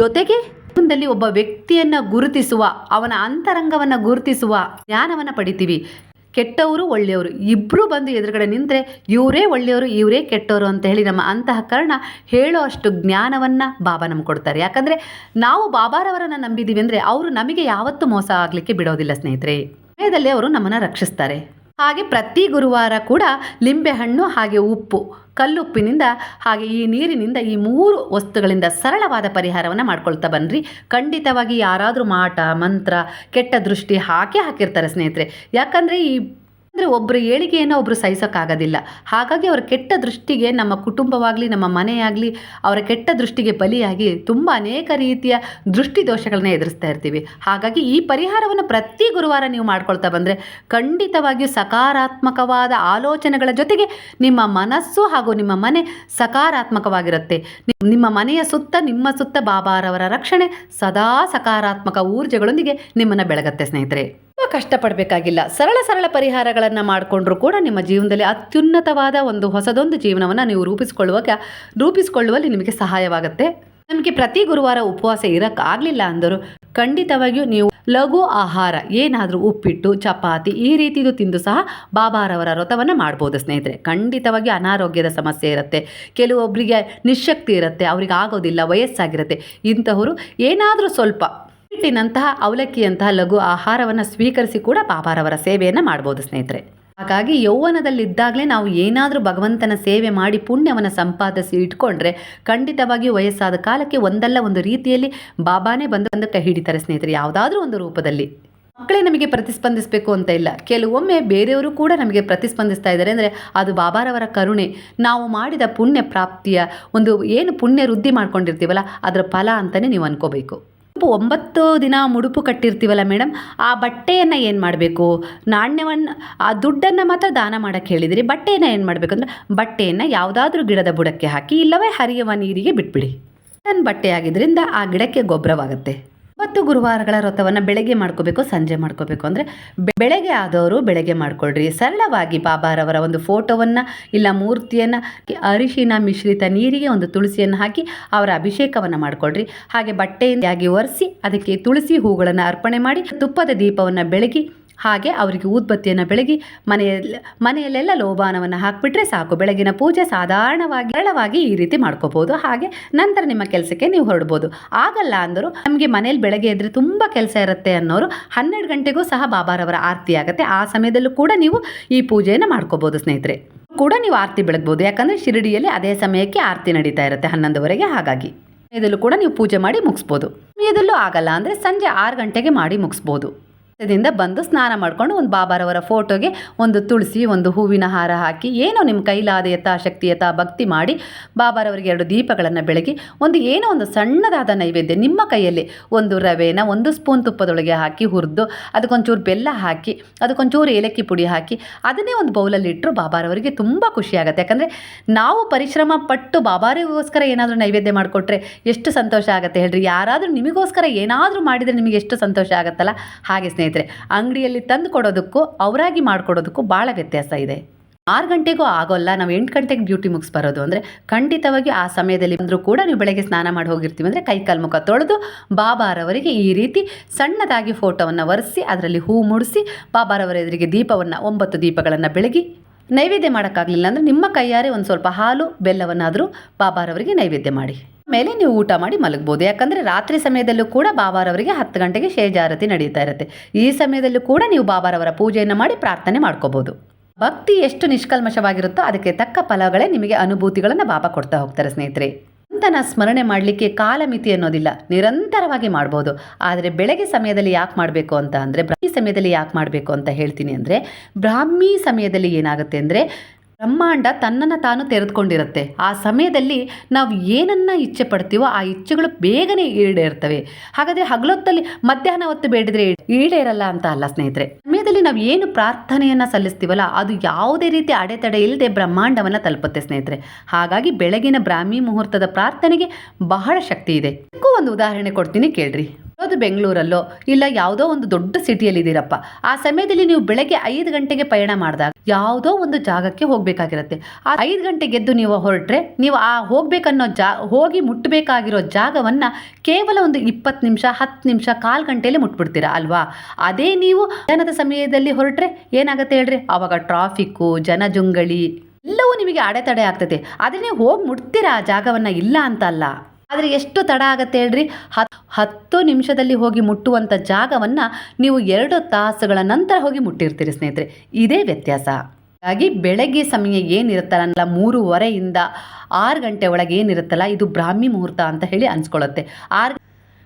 ಜೊತೆಗೆ ಜೀವನದಲ್ಲಿ ಒಬ್ಬ ವ್ಯಕ್ತಿಯನ್ನು ಗುರುತಿಸುವ, ಅವನ ಅಂತರಂಗವನ್ನು ಗುರುತಿಸುವ ಜ್ಞಾನವನ್ನು ಪಡಿತೀವಿ. ಕೆಟ್ಟವರು ಒಳ್ಳೆಯವರು. ಇಬ್ಬರು ಬಂದು ಎದುರುಗಡೆ ನಿಂತರೆ ಇವರೇ ಒಳ್ಳೆಯವರು, ಇವರೇ ಕೆಟ್ಟವರು ಅಂತ ಹೇಳಿ ನಮ್ಮ ಅಂತಃಕರಣ ಹೇಳೋ ಅಷ್ಟು ಜ್ಞಾನವನ್ನು ಬಾಬಾ ನಮ್ಗೆ ಕೊಡ್ತಾರೆ. ಯಾಕಂದರೆ ನಾವು ಬಾಬಾರವರನ್ನು ನಂಬಿದ್ದೀವಿ ಅಂದರೆ ಅವರು ನಮಗೆ ಯಾವತ್ತೂ ಮೋಸ ಆಗಲಿಕ್ಕೆ ಬಿಡೋದಿಲ್ಲ ಸ್ನೇಹಿತರೆ. ಸಮಯದಲ್ಲಿ ಅವರು ನಮ್ಮನ್ನು ರಕ್ಷಿಸ್ತಾರೆ. ಹಾಗೆ ಪ್ರತಿ ಗುರುವಾರ ಕೂಡ ಲಿಂಬೆಹಣ್ಣು ಹಾಗೆ ಉಪ್ಪು, ಕಲ್ಲುಪ್ಪಿನಿಂದ ಹಾಗೆ ಈ ನೀರಿನಿಂದ ಈ ಮೂರು ವಸ್ತುಗಳಿಂದ ಸರಳವಾದ ಪರಿಹಾರವನ್ನು ಮಾಡ್ಕೊಳ್ತಾ ಬನ್ನಿರಿ ಖಂಡಿತವಾಗಿ ಯಾರಾದರೂ ಮಾಟ, ಮಂತ್ರ, ಕೆಟ್ಟ ದೃಷ್ಟಿ ಹಾಕೇ ಹಾಕಿರ್ತಾರೆ ಸ್ನೇಹಿತರೆ. ಯಾಕಂದರೆ ಈ ಅಂದರೆ ಒಬ್ಬರು ಏಳಿಗೆಯನ್ನು ಒಬ್ಬರು ಸಹಿಸೋಕ್ಕಾಗೋದಿಲ್ಲ. ಹಾಗಾಗಿ ಅವರ ಕೆಟ್ಟ ದೃಷ್ಟಿಗೆ ನಮ್ಮ ಕುಟುಂಬವಾಗಲಿ, ನಮ್ಮ ಮನೆಯಾಗಲಿ ಅವರ ಕೆಟ್ಟ ದೃಷ್ಟಿಗೆ ಬಲಿಯಾಗಿ ತುಂಬ ಅನೇಕ ರೀತಿಯ ದೃಷ್ಟಿ ದೋಷಗಳನ್ನ ಎದುರಿಸ್ತಾ ಇರ್ತೀವಿ. ಹಾಗಾಗಿ ಈ ಪರಿಹಾರವನ್ನು ಪ್ರತಿ ಗುರುವಾರ ನೀವು ಮಾಡ್ಕೊಳ್ತಾ ಬಂದರೆ ಖಂಡಿತವಾಗಿಯೂ ಸಕಾರಾತ್ಮಕವಾದ ಆಲೋಚನೆಗಳ ಜೊತೆಗೆ ನಿಮ್ಮ ಮನಸ್ಸು ಹಾಗೂ ನಿಮ್ಮ ಮನೆ ಸಕಾರಾತ್ಮಕವಾಗಿರುತ್ತೆ. ನಿಮ್- ನಿಮ್ಮ ಮನೆಯ ಸುತ್ತ, ನಿಮ್ಮ ಸುತ್ತ ಬಾಬಾರವರ ರಕ್ಷಣೆ ಸದಾ ಸಕಾರಾತ್ಮಕ ಊರ್ಜೆಗಳೊಂದಿಗೆ ನಿಮ್ಮನ್ನು ಬೆಳಗತ್ತೆ ಸ್ನೇಹಿತರೆ. ತುಂಬ ಕಷ್ಟಪಡಬೇಕಾಗಿಲ್ಲ. ಸರಳ ಸರಳ ಪರಿಹಾರಗಳನ್ನು ಮಾಡಿಕೊಂಡ್ರೂ ಕೂಡ ನಿಮ್ಮ ಜೀವನದಲ್ಲಿ ಅತ್ಯುನ್ನತವಾದ ಒಂದು ಹೊಸದೊಂದು ಜೀವನವನ್ನು ನೀವು ರೂಪಿಸಿಕೊಳ್ಳುವಾಗ, ರೂಪಿಸಿಕೊಳ್ಳುವಲ್ಲಿ ನಿಮಗೆ ಸಹಾಯವಾಗುತ್ತೆ. ನಮಗೆ ಪ್ರತಿ ಗುರುವಾರ ಉಪವಾಸ ಇರೋಕ್ಕಾಗಲಿಲ್ಲ ಅಂದರು ಖಂಡಿತವಾಗಿಯೂ ನೀವು ಲಘು ಆಹಾರ, ಏನಾದರೂ ಉಪ್ಪಿಟ್ಟು, ಚಪಾತಿ ಈ ರೀತಿದು ತಿಂದು ಸಹ ಬಾಬಾರವರ ವ್ರತವನ್ನು ಮಾಡ್ಬೋದು ಸ್ನೇಹಿತರೆ. ಖಂಡಿತವಾಗಿ ಅನಾರೋಗ್ಯದ ಸಮಸ್ಯೆ ಇರುತ್ತೆ. ಕೆಲವೊಬ್ಬರಿಗೆ ನಿಶಕ್ತಿ ಇರುತ್ತೆ ಅವ್ರಿಗೆ ಆಗೋದಿಲ್ಲ ವಯಸ್ಸಾಗಿರುತ್ತೆ. ಇಂಥವರು ಏನಾದರೂ ಸ್ವಲ್ಪ ಹಿಟ್ಟಿನಂತಹ ಅವಲಕ್ಕಿಯಂತಹ ಲಘು ಆಹಾರವನ್ನು ಸ್ವೀಕರಿಸಿ ಕೂಡ ಬಾಬಾರವರ ಸೇವೆಯನ್ನು ಮಾಡ್ಬೋದು ಸ್ನೇಹಿತರೆ. ಹಾಗಾಗಿ ಯೌವನದಲ್ಲಿದ್ದಾಗಲೇ ನಾವು ಏನಾದರೂ ಭಗವಂತನ ಸೇವೆ ಮಾಡಿ ಪುಣ್ಯವನ್ನು ಸಂಪಾದಿಸಿ ಇಟ್ಕೊಂಡ್ರೆ ಖಂಡಿತವಾಗಿಯೂ ವಯಸ್ಸಾದ ಕಾಲಕ್ಕೆ ಒಂದಲ್ಲ ಒಂದು ರೀತಿಯಲ್ಲಿ ಬಾಬಾನೇ ಬಂದು ಬಂದು ಕೈ ಹಿಡಿತಾರೆ ಸ್ನೇಹಿತರೆ, ಯಾವುದಾದ್ರೂ ಒಂದು ರೂಪದಲ್ಲಿ. ಮಕ್ಕಳೇ ನಮಗೆ ಪ್ರತಿಸ್ಪಂದಿಸಬೇಕು ಅಂತ ಇಲ್ಲ. ಕೆಲವೊಮ್ಮೆ ಬೇರೆಯವರು ಕೂಡ ನಮಗೆ ಪ್ರತಿಸ್ಪಂದಿಸ್ತಾ ಇದ್ದಾರೆ. ಅಂದರೆ ಅದು ಬಾಬಾರವರ ಕರುಣೆ. ನಾವು ಮಾಡಿದ ಪುಣ್ಯ ಪ್ರಾಪ್ತಿಯ ಒಂದು ಏನು ಪುಣ್ಯ ವೃದ್ಧಿ ಮಾಡ್ಕೊಂಡಿರ್ತೀವಲ್ಲ, ಅದರ ಫಲ ಅಂತಲೇ ನೀವು ಅನ್ಕೋಬೇಕು. ಒಂಬತ್ತು ದಿನ ಮುಡುಪು ಕಟ್ಟಿರ್ತೀವಲ್ಲ ಮೇಡಮ್, ಆ ಬಟ್ಟೆಯನ್ನು ಏನು ಮಾಡಬೇಕು? ನಾಣ್ಯವನ್ನು ಆ ದುಡ್ಡನ್ನು ಮಾತ್ರ ದಾನ ಮಾಡೋಕ್ಕೆ ಹೇಳಿದಿರಿ, ಬಟ್ಟೆಯನ್ನು ಏನು ಮಾಡಬೇಕು ಅಂದರೆ ಬಟ್ಟೆಯನ್ನು ಯಾವುದಾದ್ರೂ ಗಿಡದ ಬುಡಕ್ಕೆ ಹಾಕಿ, ಇಲ್ಲವೇ ಹರಿಯುವ ನೀರಿಗೆ ಬಿಟ್ಬಿಡಿ. ನನ್ನ ಬಟ್ಟೆ ಆಗಿದ್ದರಿಂದ ಆ ಗಿಡಕ್ಕೆ ಗೊಬ್ಬರವಾಗುತ್ತೆ. ಮತ್ತು ಗುರುವಾರಗಳ ವ್ರತವನ್ನು ಬೆಳಗ್ಗೆ ಮಾಡ್ಕೋಬೇಕು, ಸಂಜೆ ಮಾಡ್ಕೋಬೇಕು. ಅಂದರೆ ಬೆಳಗ್ಗೆ ಆದವರು ಬೆಳಗ್ಗೆ ಮಾಡ್ಕೊಳ್ರಿ. ಸರಳವಾಗಿ ಬಾಬಾರವರ ಒಂದು ಫೋಟೋವನ್ನು ಇಲ್ಲ ಮೂರ್ತಿಯನ್ನು ಅರಿಶಿನ ಮಿಶ್ರಿತ ನೀರಿಗೆ ಒಂದು ತುಳಸಿಯನ್ನು ಹಾಕಿ ಅವರ ಅಭಿಷೇಕವನ್ನು ಮಾಡ್ಕೊಳ್ರಿ. ಹಾಗೆ ಬಟ್ಟೆಯಾಗಿ ಒರೆಸಿ, ಅದಕ್ಕೆ ತುಳಸಿ ಹೂಗಳನ್ನು ಅರ್ಪಣೆ ಮಾಡಿ, ತುಪ್ಪದ ದೀಪವನ್ನು ಬೆಳಗಿ ಹಾಗೆ ಅವರಿಗೆ ಊದ್ಬತ್ತಿಯನ್ನು ಬೆಳಗಿ ಮನೆಯಲ್ಲಿ, ಮನೆಯಲ್ಲೆಲ್ಲ ಲೋಬಾನವನ್ನು ಹಾಕಿಬಿಟ್ರೆ ಸಾಕು. ಬೆಳಗಿನ ಪೂಜೆ ಸಾಧಾರಣವಾಗಿ, ಸರಳವಾಗಿ ಈ ರೀತಿ ಮಾಡ್ಕೋಬೋದು. ಹಾಗೆ ನಂತರ ನಿಮ್ಮ ಕೆಲಸಕ್ಕೆ ನೀವು ಹೊರಡ್ಬೋದು. ಆಗಲ್ಲ ಅಂದರೂ ನಮಗೆ ಮನೇಲಿ ಬೆಳಗ್ಗೆ ಎದ್ರೆ ತುಂಬ ಕೆಲಸ ಇರುತ್ತೆ ಅನ್ನೋರು ಹನ್ನೆರಡು ಗಂಟೆಗೂ ಸಹ ಬಾಬಾರವರ ಆರತಿ ಆಗುತ್ತೆ. ಆ ಸಮಯದಲ್ಲೂ ಕೂಡ ನೀವು ಈ ಪೂಜೆಯನ್ನು ಮಾಡ್ಕೋಬೋದು ಸ್ನೇಹಿತರೆ. ಕೂಡ ನೀವು ಆರತಿ ಬೆಳಗ್ಬೋದು. ಯಾಕಂದರೆ ಶಿರಡಿಯಲ್ಲಿ ಅದೇ ಸಮಯಕ್ಕೆ ಆರತಿ ನಡೀತಾ ಇರುತ್ತೆ, ಹನ್ನೊಂದುವರೆಗೆ. ಹಾಗಾಗಿ ಸಮಯದಲ್ಲೂ ಕೂಡ ನೀವು ಪೂಜೆ ಮಾಡಿ ಮುಗಿಸ್ಬೋದು. ಸಮಯದಲ್ಲೂ ಆಗಲ್ಲ ಅಂದರೆ ಸಂಜೆ ಆರು ಗಂಟೆಗೆ ಮಾಡಿ ಮುಗಿಸ್ಬೋದು. ದಿಂದ ಬಂದು ಸ್ನಾನ ಮಾಡಿಕೊಂಡು ಒಂದು ಬಾಬಾರವರ ಫೋಟೋಗೆ ಒಂದು ತುಳಸಿ, ಒಂದು ಹೂವಿನ ಹಾರ ಹಾಕಿ ಏನೋ ನಿಮ್ಮ ಕೈಲಾದ ಯಥಾಶಕ್ತಿ ಯಥಾ ಭಕ್ತಿ ಮಾಡಿ ಬಾಬಾರವರಿಗೆ ಎರಡು ದೀಪಗಳನ್ನು ಬೆಳಗಿ ಒಂದು ಏನೋ ಒಂದು ಸಣ್ಣದಾದ ನೈವೇದ್ಯ ನಿಮ್ಮ ಕೈಯಲ್ಲಿ ಒಂದು ರವೆನ ಒಂದು ಸ್ಪೂನ್ ತುಪ್ಪದೊಳಗೆ ಹಾಕಿ ಹುರಿದು ಅದಕ್ಕೊಂಚೂರು ಬೆಲ್ಲ ಹಾಕಿ, ಅದಕ್ಕೊಂಚೂರು ಏಲಕ್ಕಿ ಪುಡಿ ಹಾಕಿ ಅದನ್ನೇ ಒಂದು ಬೌಲಲ್ಲಿ ಇಟ್ಟರು ಬಾಬಾರವರಿಗೆ ತುಂಬ ಖುಷಿಯಾಗುತ್ತೆ. ಯಾಕಂದರೆ ನಾವು ಪರಿಶ್ರಮ ಪಟ್ಟು ಬಾಬಾರಿಗೋಸ್ಕರ ಏನಾದರೂ ನೈವೇದ್ಯ ಮಾಡಿಕೊಟ್ರೆ ಎಷ್ಟು ಸಂತೋಷ ಆಗುತ್ತೆ ಹೇಳ್ರಿ. ಯಾರಾದರೂ ನಿಮಗೋಸ್ಕರ ಏನಾದರೂ ಮಾಡಿದರೆ ನಿಮಗೆ ಎಷ್ಟು ಸಂತೋಷ ಆಗುತ್ತಲ್ಲ? ಹಾಗೆ ಸ್ನೇಹಿತರೆ. ಅಂಗಡಿಯಲ್ಲಿ ತಂದು ಕೊಡೋದಕ್ಕೂ ಅವರಾಗಿ ಮಾಡಿಕೊಡೋದಕ್ಕೂ ಭಾಳ ವ್ಯತ್ಯಾಸ ಇದೆ. ಆರು ಗಂಟೆಗೂ ಆಗೋಲ್ಲ, ನಾವು ಎಂಟು ಗಂಟೆಗೆ ಡ್ಯೂಟಿ ಮುಗಿಸ್ ಬರೋದು ಅಂದರೆ ಖಂಡಿತವಾಗಿ ಆ ಸಮಯದಲ್ಲಿ ಬಂದರೂ ಕೂಡ ನೀವು ಬೆಳಗ್ಗೆ ಸ್ನಾನ ಮಾಡಿ ಹೋಗಿರ್ತೀವಿ ಅಂದರೆ ಕೈಕಾಲು ಮುಖ ತೊಳೆದು ಬಾಬಾರವರಿಗೆ ಈ ರೀತಿ ಸಣ್ಣದಾಗಿ ಫೋಟೋವನ್ನು ಒರೆಸಿ, ಅದರಲ್ಲಿ ಹೂ ಮೂಡಿಸಿ, ಬಾಬಾರವರ ಎದುರಿಗೆ ದೀಪವನ್ನು, ಒಂಬತ್ತು ದೀಪಗಳನ್ನು ಬೆಳಗಿ ನೈವೇದ್ಯ ಮಾಡೋಕ್ಕಾಗಲಿಲ್ಲ ಅಂದರೆ ನಿಮ್ಮ ಕೈಯಾರೆ ಒಂದು ಸ್ವಲ್ಪ ಹಾಲು, ಬೆಲ್ಲವನ್ನಾದರೂ ಬಾಬಾರವರಿಗೆ ನೈವೇದ್ಯ ಮಾಡಿ. ಮೇಲೆ ನೀವು ಊಟ ಮಾಡಿ ಮಲಗ್ಬೋದು. ಯಾಕಂದರೆ ರಾತ್ರಿ ಸಮಯದಲ್ಲೂ ಕೂಡ ಬಾಬಾರವರಿಗೆ ಹತ್ತು ಗಂಟೆಗೆ ಶೇಜಾರತಿ ನಡೀತಾ ಇರುತ್ತೆ. ಈ ಸಮಯದಲ್ಲೂ ಕೂಡ ನೀವು ಬಾಬಾರವರ ಪೂಜೆಯನ್ನು ಮಾಡಿ ಪ್ರಾರ್ಥನೆ ಮಾಡ್ಕೋಬೋದು. ಭಕ್ತಿ ಎಷ್ಟು ನಿಷ್ಕಲ್ಮಶವಾಗಿರುತ್ತೋ ಅದಕ್ಕೆ ತಕ್ಕ ಫಲಗಳೇ ನಿಮಗೆ ಅನುಭೂತಿಗಳನ್ನು ಬಾಬಾ ಕೊಡ್ತಾ ಹೋಗ್ತಾರೆ ಸ್ನೇಹಿತರೆ. ಅಂತನ ಸ್ಮರಣೆ ಮಾಡಲಿಕ್ಕೆ ಕಾಲಮಿತಿ ಅನ್ನೋದಿಲ್ಲ. ನಿರಂತರವಾಗಿ ಮಾಡ್ಬೋದು. ಆದರೆ ಬೆಳಗ್ಗೆ ಸಮಯದಲ್ಲಿ ಯಾಕೆ ಮಾಡಬೇಕು ಅಂತ ಅಂದರೆ ಬ್ರಾಹ್ಮಿ ಸಮಯದಲ್ಲಿ ಯಾಕೆ ಮಾಡಬೇಕು ಅಂತ ಹೇಳ್ತೀನಿ ಅಂದರೆ ಬ್ರಾಹ್ಮಿ ಸಮಯದಲ್ಲಿ ಏನಾಗುತ್ತೆ ಅಂದರೆ ಬ್ರಹ್ಮಾಂಡ ತನ್ನನ್ನು ತಾನು ತೆರೆದುಕೊಂಡಿರುತ್ತೆ. ಆ ಸಮಯದಲ್ಲಿ ನಾವು ಏನನ್ನ ಇಚ್ಛೆ ಪಡ್ತೀವೋ ಆ ಇಚ್ಛೆಗಳು ಬೇಗನೆ ಈಡೇರ್ತವೆ. ಹಾಗಾದರೆ ಹಗಲೊತ್ತಲ್ಲಿ ಮಧ್ಯಾಹ್ನ ಹೊತ್ತು ಬೇಡಿದ್ರೆ ಈಡೇರಲ್ಲ ಅಂತ ಅಲ್ಲ ಸ್ನೇಹಿತರೆ. ಸಮಯದಲ್ಲಿ ನಾವು ಏನು ಪ್ರಾರ್ಥನೆಯನ್ನು ಸಲ್ಲಿಸ್ತೀವಲ್ಲ, ಅದು ಯಾವುದೇ ರೀತಿ ಅಡೆತಡೆ ಇಲ್ಲದೆ ಬ್ರಹ್ಮಾಂಡವನ್ನು ತಲುಪುತ್ತೆ ಸ್ನೇಹಿತರೆ. ಹಾಗಾಗಿ ಬೆಳಗಿನ ಬ್ರಾಹ್ಮಿ ಮುಹೂರ್ತದ ಪ್ರಾರ್ಥನೆಗೆ ಬಹಳ ಶಕ್ತಿ ಇದೆ. ಒಂದು ಉದಾಹರಣೆ ಕೊಡ್ತೀನಿ ಕೇಳ್ರಿ. ಅದು ಬೆಂಗಳೂರಲ್ಲೋ? ಇಲ್ಲ ಯಾವುದೋ ಒಂದು ದೊಡ್ಡ ಸಿಟಿಯಲ್ಲಿ ಇದ್ದೀರಪ್ಪ ಆ ಸಮಯದಲ್ಲಿ ನೀವು ಬೆಳಗ್ಗೆ ಐದು ಗಂಟೆಗೆ ಪಯಣ ಮಾಡಿದಾಗ ಯಾವುದೋ ಒಂದು ಜಾಗಕ್ಕೆ ಹೋಗಬೇಕಾಗಿರುತ್ತೆ. ಆ ಐದು ಗಂಟೆಗೆದ್ದು ನೀವು ಹೊರಟ್ರೆ ನೀವು ಆ ಹೋಗಬೇಕನ್ನೋ ಜಾ, ಹೋಗಿ ಮುಟ್ಟಬೇಕಾಗಿರೋ ಜಾಗವನ್ನು ಕೇವಲ ಒಂದು ಇಪ್ಪತ್ತು ನಿಮಿಷ, ಹತ್ತು ನಿಮಿಷ, ಕಾಲು ಗಂಟೆಯಲ್ಲಿ ಮುಟ್ಬಿಡ್ತೀರಾ ಅಲ್ವಾ? ಅದೇ ನೀವು ಜನದ ಸಮಯದಲ್ಲಿ ಹೊರಟ್ರೆ ಏನಾಗುತ್ತೆ ಹೇಳ್ರಿ? ಆವಾಗ ಟ್ರಾಫಿಕ್ಕು ಜನಜುಂಗಳಿ ಎಲ್ಲವೂ ನಿಮಗೆ ಅಡೆತಡೆ ಆಗ್ತದೆ. ಆದರೆ ನೀವು ಹೋಗಿ ಮುಟ್ತೀರಾ ಆ ಜಾಗವನ್ನು ಇಲ್ಲ ಅಂತ ಅಲ್ಲ ಆದರೆ ಎಷ್ಟು ತಡ ಆಗತ್ತೆ ಹೇಳ್ರಿ? ಹತ್, ಹತ್ತು ನಿಮಿಷದಲ್ಲಿ ಹೋಗಿ ಮುಟ್ಟುವಂಥ ಜಾಗವನ್ನು ನೀವು ಎರಡು ತಾಸುಗಳ ನಂತರ ಹೋಗಿ ಮುಟ್ಟಿರ್ತೀರಿ ಸ್ನೇಹಿತರೆ. ಇದೇ ವ್ಯತ್ಯಾಸ. ಹಾಗಾಗಿ ಬೆಳಗ್ಗೆ ಸಮಯ ಏನಿರುತ್ತಲ್ಲ ಮೂರುವರೆಯಿಂದ ಆರು ಗಂಟೆ ಒಳಗೆ ಏನಿರುತ್ತಲ್ಲ, ಇದು ಬ್ರಾಹ್ಮಿ ಮುಹೂರ್ತ ಅಂತ ಹೇಳಿ ಅನ್ಸ್ಕೊಳ್ಳುತ್ತೆ ಆರು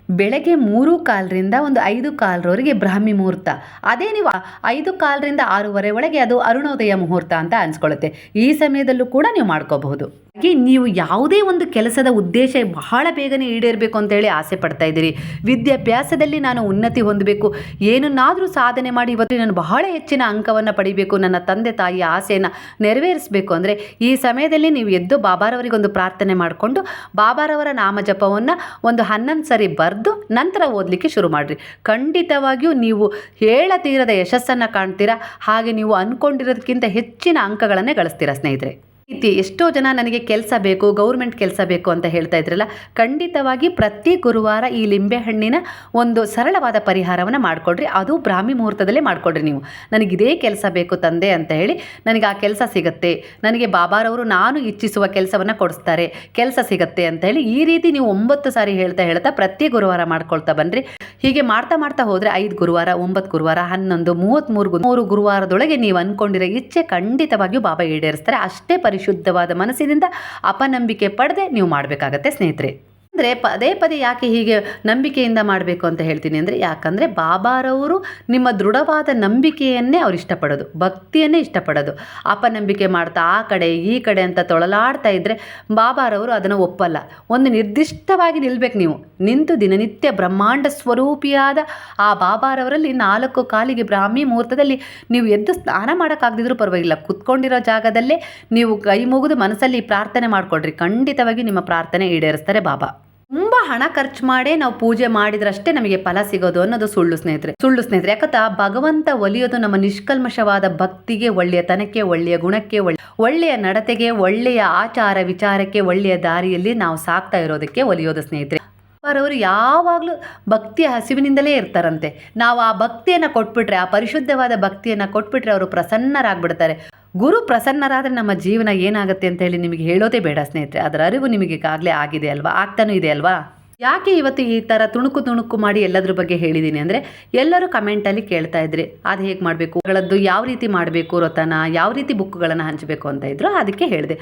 ಬೆಳಗ್ಗೆ ಮೂರು ಕಾಲರಿಂದ ಒಂದು ಐದು ಕಾಲರವರೆಗೆ ಬ್ರಾಹ್ಮಿ ಮುಹೂರ್ತ. ಅದೇ ನೀವು ಐದು ಕಾಲರಿಂದ ಆರೂವರೆ ಒಳಗೆ ಅದು ಅರುಣೋದಯ ಮುಹೂರ್ತ ಅಂತ ಅನ್ಸ್ಕೊಳ್ಳುತ್ತೆ. ಈ ಸಮಯದಲ್ಲೂ ಕೂಡ ನೀವು ಮಾಡ್ಕೋಬಹುದು. ಹಾಗೆ ನೀವು ಯಾವುದೇ ಒಂದು ಕೆಲಸದ ಉದ್ದೇಶ ಬಹಳ ಬೇಗನೆ ಈಡೇರಬೇಕು ಅಂತೇಳಿ ಆಸೆ ಪಡ್ತಾ ಇದ್ದೀರಿ. ವಿದ್ಯಾಭ್ಯಾಸದಲ್ಲಿ ನಾನು ಉನ್ನತಿ ಹೊಂದಬೇಕು. ಏನನ್ನಾದರೂ ಸಾಧನೆ ಮಾಡಿ ಇವತ್ತು ನಾನು ಬಹಳ ಹೆಚ್ಚಿನ ಅಂಕವನ್ನು ಪಡಿಬೇಕು. ನನ್ನ ತಂದೆ ತಾಯಿಯ ಆಸೆಯನ್ನು ನೆರವೇರಿಸಬೇಕು ಅಂದರೆ ಈ ಸಮಯದಲ್ಲಿ ನೀವು ಎದ್ದು ಬಾಬಾರವರಿಗೆ ಒಂದು ಪ್ರಾರ್ಥನೆ ಮಾಡಿಕೊಂಡು ಬಾಬಾರವರ ನಾಮಜಪವನ್ನು ಒಂದು ಹನ್ನೊಂದು ಸರಿ ಬರೆದು ನಂತರ ಓದಲಿಕ್ಕೆ ಶುರು ಮಾಡಿರಿ. ಖಂಡಿತವಾಗಿಯೂ ನೀವು ಹೇಳತೀರದ ಯಶಸ್ಸನ್ನು ಕಾಣ್ತೀರಾ. ಹಾಗೆ ನೀವು ಅಂದ್ಕೊಂಡಿರೋದಕ್ಕಿಂತ ಹೆಚ್ಚಿನ ಅಂಕಗಳನ್ನೇ ಗಳಿಸ್ತೀರಾ ಸ್ನೇಹಿತರೆ. ರೀತಿ ಎಷ್ಟೋ ಜನ ನನಗೆ ಕೆಲಸ ಬೇಕು, ಗೌರ್ಮೆಂಟ್ ಕೆಲಸ ಬೇಕು ಅಂತ ಹೇಳ್ತಾ ಇದ್ರಲ್ಲ, ಖಂಡಿತವಾಗಿ ಪ್ರತಿ ಗುರುವಾರ ಈ ಲಿಂಬೆಹಣ್ಣಿನ ಒಂದು ಸರಳವಾದ ಪರಿಹಾರವನ್ನು ಮಾಡಿಕೊಡ್ರಿ. ಅದು ಬ್ರಾಹ್ಮಿ ಮುಹೂರ್ತದಲ್ಲೇ ಮಾಡಿಕೊಡ್ರಿ ನೀವು. ನನಗೆ ಇದೇ ಕೆಲಸ ಬೇಕು ತಂದೆ ಅಂತ ಹೇಳಿ ನನಗೆ ಆ ಕೆಲಸ ಸಿಗುತ್ತೆ. ನನಗೆ ಬಾಬಾರವರು ನಾನು ಇಚ್ಛಿಸುವ ಕೆಲಸವನ್ನು ಕೊಡಿಸ್ತಾರೆ. ಕೆಲಸ ಸಿಗುತ್ತೆ ಅಂತ ಹೇಳಿ ಈ ರೀತಿ ನೀವು ಒಂಬತ್ತು ಸಾರಿ ಹೇಳ್ತಾ ಹೇಳ್ತಾ ಪ್ರತಿ ಗುರುವಾರ ಮಾಡ್ಕೊಳ್ತಾ ಬನ್ನಿರಿ ಹೀಗೆ ಮಾಡ್ತಾ ಮಾಡ್ತಾ ಹೋದರೆ ಐದು ಗುರುವಾರ, ಒಂಬತ್ತು ಗುರುವಾರ, ಹನ್ನೊಂದು, ಮೂವತ್ತ್ಮೂರು ಮೂರು ಗುರುವಾರದೊಳಗೆ ನೀವು ಅಂದ್ಕೊಂಡಿರೋ ಇಚ್ಛೆ ಖಂಡಿತವಾಗಿಯೂ ಬಾಬಾ ಈಡೇರಿಸ್ತಾರೆ. ಅಷ್ಟೇ ಪರಿಶುದ್ಧವಾದ ಮನಸ್ಸಿನಿಂದ ಅಪನಂಬಿಕೆ ಪಡೆದೇ ನೀವು ಮಾಡಬೇಕಾಗತ್ತೆ ಸ್ನೇಹಿತರೆ. ಅಂದರೆ ಪದೇ ಪದೇ ಯಾಕೆ ಹೀಗೆ ನಂಬಿಕೆಯಿಂದ ಮಾಡಬೇಕು ಅಂತ ಹೇಳ್ತೀನಿ ಅಂದರೆ ಯಾಕಂದರೆ ಬಾಬಾರವರು ನಿಮ್ಮ ದೃಢವಾದ ನಂಬಿಕೆಯನ್ನೇ ಅವ್ರು ಇಷ್ಟಪಡೋದು, ಭಕ್ತಿಯನ್ನೇ ಇಷ್ಟಪಡೋದು. ಅಪನಂಬಿಕೆ ಮಾಡ್ತಾ ಆ ಕಡೆ, ಈ ಕಡೆ ಅಂತ ತೊಳಲಾಡ್ತಾ ಇದ್ದರೆ ಬಾಬಾರವರು ಅದನ್ನು ಒಪ್ಪಲ್ಲ. ಒಂದು ನಿರ್ದಿಷ್ಟವಾಗಿ ನಿಲ್ಬೇಕು ನೀವು. ನಿಂತು ದಿನನಿತ್ಯ ಬ್ರಹ್ಮಾಂಡ ಸ್ವರೂಪಿಯಾದ ಆ ಬಾಬಾರವರಲ್ಲಿ ನಾಲ್ಕು ಕಾಲಿಗೆ ಬ್ರಾಹ್ಮಿ ಮುಹೂರ್ತದಲ್ಲಿ ನೀವು ಎದ್ದು ಸ್ನಾನ ಮಾಡೋಕ್ಕಾಗದಿದ್ರೂ ಪರವಾಗಿಲ್ಲ. ಕುತ್ಕೊಂಡಿರೋ ಜಾಗದಲ್ಲೇ ನೀವು ಕೈ ಮುಗಿದು ಮನಸ್ಸಲ್ಲಿ ಪ್ರಾರ್ಥನೆ ಮಾಡಿಕೊಡ್ರಿ ಖಂಡಿತವಾಗಿ ನಿಮ್ಮ ಪ್ರಾರ್ಥನೆ ಈಡೇರಿಸ್ತಾರೆ ಬಾಬಾ. ತುಂಬ ಹಣ ಖರ್ಚು ಮಾಡೇ ನಾವು ಪೂಜೆ ಮಾಡಿದ್ರಷ್ಟೇ ನಮಗೆ ಫಲ ಸಿಗೋದು ಅನ್ನೋದು ಸುಳ್ಳು ಸ್ನೇಹಿತರೆ. ಸುಳ್ಳು ಸ್ನೇಹಿತರೆ, ಯಾಕಂತ ಭಗವಂತ ಒಲಿಯೋದು ನಮ್ಮ ನಿಷ್ಕಲ್ಮಶವಾದ ಭಕ್ತಿಗೆ ಒಳ್ಳೆಯತನಕ್ಕೆ ಒಳ್ಳೆಯ, ಗುಣಕ್ಕೆ ಒಳ್ಳೆ, ಒಳ್ಳೆಯ ನಡತೆಗೆ, ಒಳ್ಳೆಯ ಆಚಾರ ವಿಚಾರಕ್ಕೆ, ಒಳ್ಳೆಯ ದಾರಿಯಲ್ಲಿ ನಾವು ಸಾಕ್ತಾ ಇರೋದಕ್ಕೆ ಒಲಿಯೋದು ಸ್ನೇಹಿತರೆ. ಅವರು ಯಾವಾಗಲೂ ಭಕ್ತಿಯ ಹಸಿವಿನಿಂದಲೇ ಇರ್ತಾರಂತೆ. ನಾವು ಆ ಭಕ್ತಿಯನ್ನು ಕೊಟ್ಬಿಟ್ರೆ, ಆ ಪರಿಶುದ್ಧವಾದ ಭಕ್ತಿಯನ್ನು ಕೊಟ್ಬಿಟ್ರೆ ಅವರು ಪ್ರಸನ್ನರಾಗ್ಬಿಡ್ತಾರೆ. ಗುರು ಪ್ರಸನ್ನರಾದರೆ ನಮ್ಮ ಜೀವನ ಏನಾಗುತ್ತೆ ಅಂತ ಹೇಳಿ ನಿಮಗೆ ಹೇಳೋದೇ ಬೇಡ ಸ್ನೇಹಿತರೆ. ಅದರ ಅರಿವು ನಿಮಗೆ ಈಗಾಗಲೇ ಆಗಿದೆ ಅಲ್ವಾ? ಆಗ್ತಾನೂ ಇದೆ ಅಲ್ವಾ? ಯಾಕೆ ಇವತ್ತು ಈ ಥರ ತುಣುಕು ತುಣುಕು ಮಾಡಿ ಎಲ್ಲದ್ರ ಬಗ್ಗೆ ಹೇಳಿದ್ದೀನಿ ಅಂದರೆ ಎಲ್ಲರೂ ಕಮೆಂಟಲ್ಲಿ ಕೇಳ್ತಾ ಇದ್ರಿ. ಅದು ಹೇಗೆ ಮಾಡಬೇಕು? ಅವಳದ್ದು ಯಾವ ರೀತಿ ಮಾಡಬೇಕು ವ್ರತನ ಯಾವ ರೀತಿ ಬುಕ್ಗಳನ್ನು ಹಂಚಬೇಕು ಅಂತ ಇದ್ರು ಅದಕ್ಕೆ ಹೇಳಿದೆ.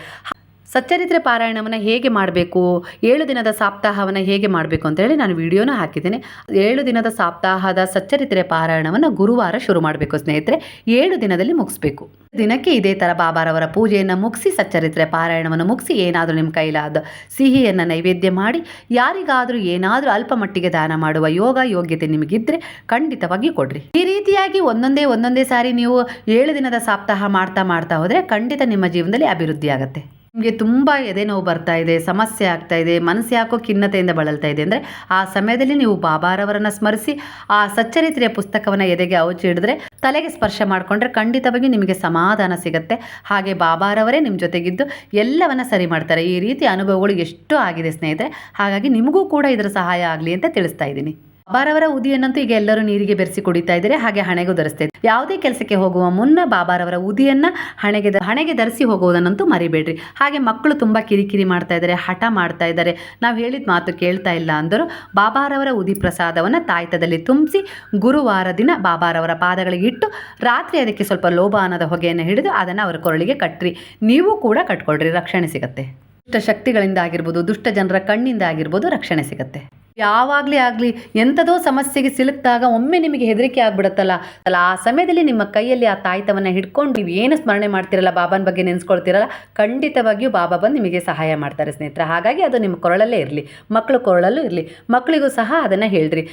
ಸಚ್ಚರಿತ್ರೆ ಪಾರಾಯಣವನ್ನು ಹೇಗೆ ಮಾಡಬೇಕು? ಏಳು ದಿನದ ಸಪ್ತಾಹವನ್ನು ಹೇಗೆ ಮಾಡಬೇಕು ಅಂತ ಹೇಳಿ ನಾನು ವಿಡಿಯೋನ ಹಾಕಿದ್ದೇನೆ. ಏಳು ದಿನದ ಸಪ್ತಾಹದ ಸಚ್ಚರಿತ್ರೆ ಪಾರಾಯಣವನ್ನು ಗುರುವಾರ ಶುರು ಮಾಡಬೇಕು ಸ್ನೇಹಿತರೆ. ಏಳು ದಿನದಲ್ಲಿ ಮುಗಿಸ್ಬೇಕು. ದಿನಕ್ಕೆ ಇದೇ ಥರ ಬಾಬಾರವರ ಪೂಜೆಯನ್ನು ಮುಗಿಸಿ, ಸಚ್ಚರಿತ್ರೆ ಪಾರಾಯಣವನ್ನು ಮುಗಿಸಿ, ಏನಾದರೂ ನಿಮ್ಮ ಕೈಲಾದ ಸಿಹಿಯನ್ನು ನೈವೇದ್ಯ ಮಾಡಿ, ಯಾರಿಗಾದರೂ ಏನಾದರೂ ಅಲ್ಪ ಮಟ್ಟಿಗೆ ದಾನ ಮಾಡುವ ಯೋಗ ಯೋಗ್ಯತೆ ನಿಮಗಿದ್ರೆ ಖಂಡಿತವಾಗಿ ಕೊಡ್ರಿ. ಈ ರೀತಿಯಾಗಿ ಒಂದೊಂದೇ ಒಂದೊಂದೇ ಸಾರಿ ನೀವು ಏಳು ದಿನದ ಸಪ್ತಾಹ ಮಾಡ್ತಾ ಮಾಡ್ತಾ ಹೋದರೆ ಖಂಡಿತ ನಿಮ್ಮ ಜೀವನದಲ್ಲಿ ಅಭಿವೃದ್ಧಿ ಆಗುತ್ತೆ ನಿಮಗೆ ತುಂಬ ಎದೆ ನೋವು ಬರ್ತಾ ಇದೆ, ಸಮಸ್ಯೆ ಆಗ್ತಾ ಇದೆ, ಮನಸ್ಸು ಯಾಕೋ ಖಿನ್ನತೆಯಿಂದ ಬಳಲ್ತಾ ಇದೆ ಅಂದರೆ ಆ ಸಮಯದಲ್ಲಿ ನೀವು ಬಾಬಾರವರನ್ನು ಸ್ಮರಿಸಿ, ಆ ಸಚ್ಚರಿತ್ರೆಯ ಪುಸ್ತಕವನ್ನು ಎದೆಗೆ ಅವಚಿ ಹಿಡಿದ್ರೆ ತಲೆಗೆ ಸ್ಪರ್ಶ ಮಾಡಿಕೊಂಡ್ರೆ ಖಂಡಿತವಾಗಿ ನಿಮಗೆ ಸಮಾಧಾನ ಸಿಗುತ್ತೆ. ಹಾಗೆ ಬಾಬಾರವರೇ ನಿಮ್ಮ ಜೊತೆಗಿದ್ದು ಎಲ್ಲವನ್ನ ಸರಿ ಮಾಡ್ತಾರೆ. ಈ ರೀತಿ ಅನುಭವಗಳು ಎಷ್ಟು ಆಗಿದೆ ಸ್ನೇಹಿತರೆ. ಹಾಗಾಗಿ ನಿಮಗೂ ಕೂಡ ಇದರ ಸಹಾಯ ಆಗಲಿ ಅಂತ ತಿಳಿಸ್ತಾ ಇದ್ದೀನಿ. ಬಾಬಾರವರ ಉದಿಯನ್ನಂತೂ ಈಗ ಎಲ್ಲರೂ ನೀರಿಗೆ ಬೆರೆಸಿ ಕುಡಿತಾ ಇದ್ದಾರೆ, ಹಾಗೆ ಹಣೆಗೂ ಧರಿಸ್ತಾ ಇದ್ದಾರೆ ಯಾವುದೇ ಕೆಲಸಕ್ಕೆ ಹೋಗುವ ಮುನ್ನ ಬಾಬಾರವರ ಉದಿಯನ್ನ ಹಣೆಗೆ ಹಣೆಗೆ ಧರಿಸಿ ಹೋಗುವುದನ್ನಂತೂ ಮರಿಬೇಡ್ರಿ. ಹಾಗೆ ಮಕ್ಕಳು ತುಂಬಾ ಕಿರಿಕಿರಿ ಮಾಡ್ತಾ ಇದ್ದಾರೆ, ಹಠ ಮಾಡ್ತಾ ಇದ್ದಾರೆ. ನಾವು ಹೇಳಿದ ಮಾತು ಕೇಳ್ತಾ ಇಲ್ಲ ಅಂದರು ಬಾಬಾರವರ ಉದಿ ಪ್ರಸಾದವನ್ನು ತಾಯ್ತದಲ್ಲಿ ತುಂಬಿಸಿ ಗುರುವಾರ ದಿನ ಬಾಬಾರವರ ಪಾದಗಳಿಗೆ ಇಟ್ಟು ರಾತ್ರಿ ಅದಕ್ಕೆ ಸ್ವಲ್ಪ ಲೋಬಾನದ ಹೊಗೆಯನ್ನು ಹಿಡಿದು ಅದನ್ನು ಅವರ ಕೊರಳಿಗೆ ಕಟ್ಟ್ರಿ ನೀವು ಕೂಡ ಕಟ್ಕೊಳ್ರಿ, ರಕ್ಷಣೆ ಸಿಗತ್ತೆ. ದುಷ್ಟ ಶಕ್ತಿಗಳಿಂದ ಆಗಿರ್ಬೋದು, ದುಷ್ಟ ಜನರ ಕಣ್ಣಿಂದ ಆಗಿರ್ಬೋದು, ರಕ್ಷಣೆ ಸಿಗುತ್ತೆ. ಯಾವಾಗಲೇ ಆಗಲಿ ಎಂಥದೋ ಸಮಸ್ಯೆಗೆ ಸಿಲುಕಿದಾಗ ಒಮ್ಮೆ ನಿಮಗೆ ಹೆದರಿಕೆ ಆಗ್ಬಿಡುತ್ತಲ್ಲ? ಅಲ್ಲ, ಆ ಸಮಯದಲ್ಲಿ ನಿಮ್ಮ ಕೈಯಲ್ಲಿ ಆ ತಾಯಿತವನ್ನು ಹಿಡ್ಕೊಂಡು ನೀವು ಏನು ಸ್ಮರಣೆ ಮಾಡ್ತಿರಲ್ಲ, ಬಾಬಾನ ಬಗ್ಗೆ ನೆನೆಸ್ಕೊಳ್ತಿರಲ್ಲ, ಖಂಡಿತವಾಗಿಯೂ ಬಾಬಾ ಬಂದು ನಿಮಗೆ ಸಹಾಯ ಮಾಡ್ತಾರೆ ಸ್ನೇಹಿತರೆ. ಹಾಗಾಗಿ ಅದು ನಿಮ್ಮ ಕೊರಳಲ್ಲೇ ಇರಲಿ. ಮಕ್ಕಳು ಕೊರಳಲ್ಲೂ ಇರಲಿ. ಮಕ್ಕಳಿಗೂ ಸಹ ಅದನ್ನು ಹೇಳ್ರಿ.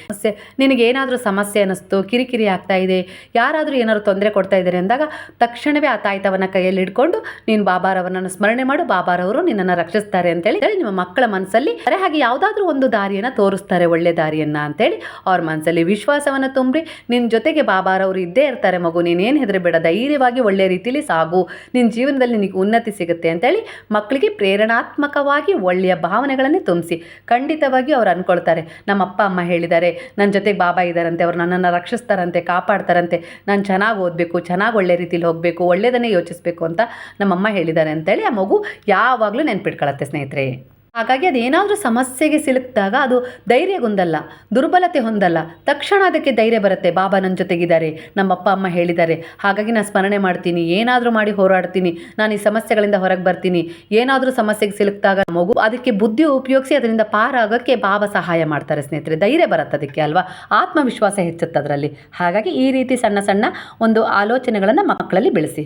ನಿನಗೆ ಏನಾದರೂ ಸಮಸ್ಯೆ ಅನ್ನಿಸ್ತು, ಕಿರಿಕಿರಿ ಆಗ್ತಾ ಇದೆ, ಯಾರಾದರೂ ಏನಾದರೂ ತೊಂದರೆ ಕೊಡ್ತಾ ಇದ್ದಾರೆ ಅಂದಾಗ ತಕ್ಷಣವೇ ಆ ತಾಯಿತವನ್ನು ಕೈಯಲ್ಲಿ ಹಿಡ್ಕೊಂಡು ನೀನು ಬಾಬಾರವರನ್ನು ಸ್ಮರಣೆ ಮಾಡು, ಬಾಬಾರವರು ನಿನ್ನನ್ನು ರಕ್ಷಿಸ್ತಾರೆ ಅಂತೇಳಿ ಹೇಳಿ ನಿಮ್ಮ ಮಕ್ಕಳ ಮನಸ್ಸಲ್ಲಿ, ಅರೆ ಹಾಗೆ ಯಾವುದಾದ್ರೂ ಒಂದು ದಾರಿಯನ್ನು ತೋರಿಸ್ತಾರೆ ಒಳ್ಳೆ ದಾರಿಯನ್ನು ಅಂತೇಳಿ. ಅವ್ರ ಮನಸ್ಸಲ್ಲಿ ವಿಶ್ವಾಸವನ್ನು ತುಂಬ್ರಿ ನಿನ್ನ ಜೊತೆಗೆ ಬಾಬಾರವರು ಇದ್ದೇ ಇರ್ತಾರೆ ಮಗು, ನೀನೇನು ಹೆದರಬೇಡ, ಧೈರ್ಯವಾಗಿ ಒಳ್ಳೆ ರೀತಿಯಲ್ಲಿ ಸಾಗು. ನಿನ್ನ ಜೀವನದಲ್ಲಿ ನಿನಗೆ ಉನ್ನತಿ ಸಿಗುತ್ತೆ ಅಂತೇಳಿ ಮಕ್ಕಳಿಗೆ ಪ್ರೇರಣಾತ್ಮಕವಾಗಿ ಒಳ್ಳೆಯ ಭಾವನೆಗಳನ್ನೇ ತುಂಬಿಸಿ ಖಂಡಿತವಾಗಿ ಅವ್ರು ಅಂದ್ಕೊಳ್ತಾರೆ ನಮ್ಮ ಅಪ್ಪ, ಅಮ್ಮ ಹೇಳಿದ್ದಾರೆ ನನ್ನ ಜೊತೆಗೆ ಬಾಬಾ ಇದ್ದಾರಂತೆ, ಅವ್ರು ನನ್ನನ್ನು ರಕ್ಷಿಸ್ತಾರಂತೆ, ಕಾಪಾಡ್ತಾರಂತೆ, ನಾನು ಚೆನ್ನಾಗಿ ಓದಬೇಕು, ಚೆನ್ನಾಗಿ ಒಳ್ಳೆ ರೀತಿಯಲ್ಲಿ ಹೋಗಬೇಕು ಒಳ್ಳೆಯದನ್ನೇ ಯೋಚಿಸಬೇಕು ಅಂತ ನಮ್ಮಮ್ಮ ಹೇಳಿದ್ದಾರೆ ಅಂತೇಳಿ ಆ ಮಗು ಯಾವಾಗಲೂ ನೆನ್ಪಿಟ್ಕೊಳತ್ತೆ ಸ್ನೇಹಿತರೆ. ಹಾಗಾಗಿ ಅದೇನಾದರೂ ಸಮಸ್ಯೆಗೆ ಸಿಲುಕಿದಾಗ ಅದು ಧೈರ್ಯಗೊಂದಲ್ಲ, ದುರ್ಬಲತೆ ಹೊಂದಲ್ಲ. ತಕ್ಷಣ ಅದಕ್ಕೆ ಧೈರ್ಯ ಬರುತ್ತೆ. ಬಾಬಾ ನನ್ನ ಜೊತೆಗಿದ್ದಾರೆ ನಮ್ಮ ಅಪ್ಪ ಅಮ್ಮ ಹೇಳಿದ್ದಾರೆ. ಹಾಗಾಗಿ ನಾನು ಸ್ಮರಣೆ ಮಾಡ್ತೀನಿ. ಏನಾದರೂ ಮಾಡಿ ಹೋರಾಡ್ತೀನಿ. ನಾನು ಈ ಸಮಸ್ಯೆಗಳಿಂದ ಹೊರಗೆ ಬರ್ತೀನಿ. ಏನಾದರೂ ಸಮಸ್ಯೆಗೆ ಸಿಲುಕಿದಾಗ ಮಗು ಅದಕ್ಕೆ ಬುದ್ಧಿ ಉಪಯೋಗಿಸಿ ಅದರಿಂದ ಪಾರಾಗೋಕ್ಕೆ ಬಾಬಾ ಸಹಾಯ ಮಾಡ್ತಾರೆ ಸ್ನೇಹಿತರೆ. ಧೈರ್ಯ ಬರುತ್ತೆ ಅದಕ್ಕೆ ಅಲ್ವಾ? ಆತ್ಮವಿಶ್ವಾಸ ಹೆಚ್ಚುತ್ತೆ ಅದರಲ್ಲಿ. ಹಾಗಾಗಿ ಈ ರೀತಿ ಸಣ್ಣ ಸಣ್ಣ ಒಂದು ಆಲೋಚನೆಗಳನ್ನು ಮಕ್ಕಳಲ್ಲಿ ಬೆಳೆಸಿ.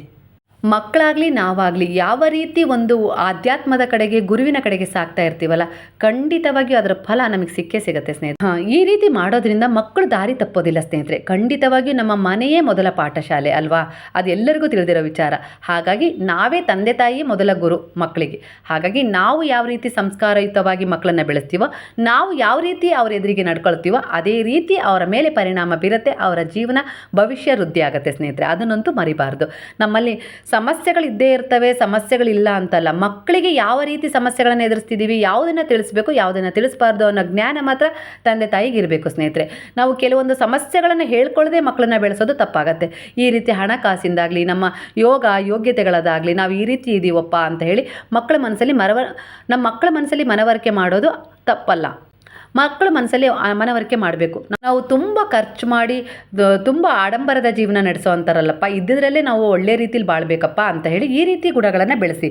ಮಕ್ಕಳಾಗಲಿ, ನಾವಾಗಲಿ ಯಾವ ರೀತಿ ಒಂದು ಆಧ್ಯಾತ್ಮದ ಕಡೆಗೆ, ಗುರುವಿನ ಕಡೆಗೆ ಸಾಕ್ತಾ ಇರ್ತೀವಲ್ಲ, ಖಂಡಿತವಾಗಿಯೂ ಅದರ ಫಲ ನಮಗೆ ಸಿಕ್ಕೇ ಸಿಗುತ್ತೆ ಸ್ನೇಹಿತರೆ. ಈ ರೀತಿ ಮಾಡೋದ್ರಿಂದ ಮಕ್ಕಳು ದಾರಿ ತಪ್ಪೋದಿಲ್ಲ ಸ್ನೇಹಿತರೆ. ಖಂಡಿತವಾಗಿಯೂ ನಮ್ಮ ಮನೆಯೇ ಮೊದಲ ಪಾಠಶಾಲೆ ಅಲ್ವಾ? ಅದು ಎಲ್ಲರಿಗೂ ತಿಳಿದಿರೋ ವಿಚಾರ. ಹಾಗಾಗಿ ನಾವೇ ತಂದೆ ತಾಯಿ ಮೊದಲ ಗುರು ಮಕ್ಕಳಿಗೆ. ಹಾಗಾಗಿ ನಾವು ಯಾವ ರೀತಿ ಸಂಸ್ಕಾರಯುತವಾಗಿ ಮಕ್ಕಳನ್ನು ಬೆಳೆಸ್ತೀವೋ, ನಾವು ಯಾವ ರೀತಿ ಅವ್ರ ಎದುರಿಗೆ ನಡ್ಕೊಳ್ತೀವೋ, ಅದೇ ರೀತಿ ಅವರ ಮೇಲೆ ಪರಿಣಾಮ ಬೀರುತ್ತೆ, ಅವರ ಜೀವನ ಭವಿಷ್ಯ ವೃದ್ಧಿ ಆಗುತ್ತೆ ಸ್ನೇಹಿತರೆ. ಅದನ್ನಂತೂ ಮರಿಬಾರ್ದು. ನಮ್ಮಲ್ಲಿ ಸಮಸ್ಯೆಗಳು ಇದ್ದೇ ಇರ್ತವೆ, ಸಮಸ್ಯೆಗಳಿಲ್ಲ ಅಂತಲ್ಲ. ಮಕ್ಕಳಿಗೆ ಯಾವ ರೀತಿ ಸಮಸ್ಯೆಗಳನ್ನು ಎದುರಿಸ್ತಿದ್ದೀವಿ, ಯಾವುದನ್ನು ತಿಳಿಸ್ಬೇಕು, ಯಾವುದನ್ನು ತಿಳಿಸ್ಬಾರ್ದು ಅನ್ನೋ ಜ್ಞಾನ ಮಾತ್ರ ತಂದೆ ತಾಯಿಗೆ ಇರಬೇಕು ಸ್ನೇಹಿತರೆ. ನಾವು ಕೆಲವೊಂದು ಸಮಸ್ಯೆಗಳನ್ನು ಹೇಳ್ಕೊಳ್ಳದೆ ಮಕ್ಕಳನ್ನ ಬೆಳೆಸೋದು ತಪ್ಪಾಗತ್ತೆ. ಈ ರೀತಿ ಹಣಕಾಸಿಂದಾಗಲಿ, ನಮ್ಮ ಯೋಗ ಯೋಗ್ಯತೆಗಳದಾಗಲಿ, ನಾವು ಈ ರೀತಿ ಇದ್ದೀವಪ್ಪ ಅಂತ ಹೇಳಿ ಮಕ್ಕಳ ಮನಸ್ಸಲ್ಲಿ ಮರವ, ನಮ್ಮ ಮಕ್ಕಳ ಮನಸ್ಸಲ್ಲಿ ಮನವರಿಕೆ ಮಾಡೋದು ತಪ್ಪಲ್ಲ. ಮಕ್ಕಳ ಮನಸ್ಸಲ್ಲಿ ಮನವರಿಕೆ ಮಾಡಬೇಕು. ನಾವು ತುಂಬ ಖರ್ಚು ಮಾಡಿ ತುಂಬ ಆಡಂಬರದ ಜೀವನ ನಡೆಸೋ ಅಂತಾರಲ್ಲಪ್ಪ ಇದ್ದಿದ್ರಲ್ಲೇ ನಾವು ಒಳ್ಳೆ ರೀತಿಲಿ ಬಾಳ್ಬೇಕಪ್ಪ ಅಂತ ಹೇಳಿ ಈ ರೀತಿ ಗುಣಗಳನ್ನು ಬೆಳೆಸಿ.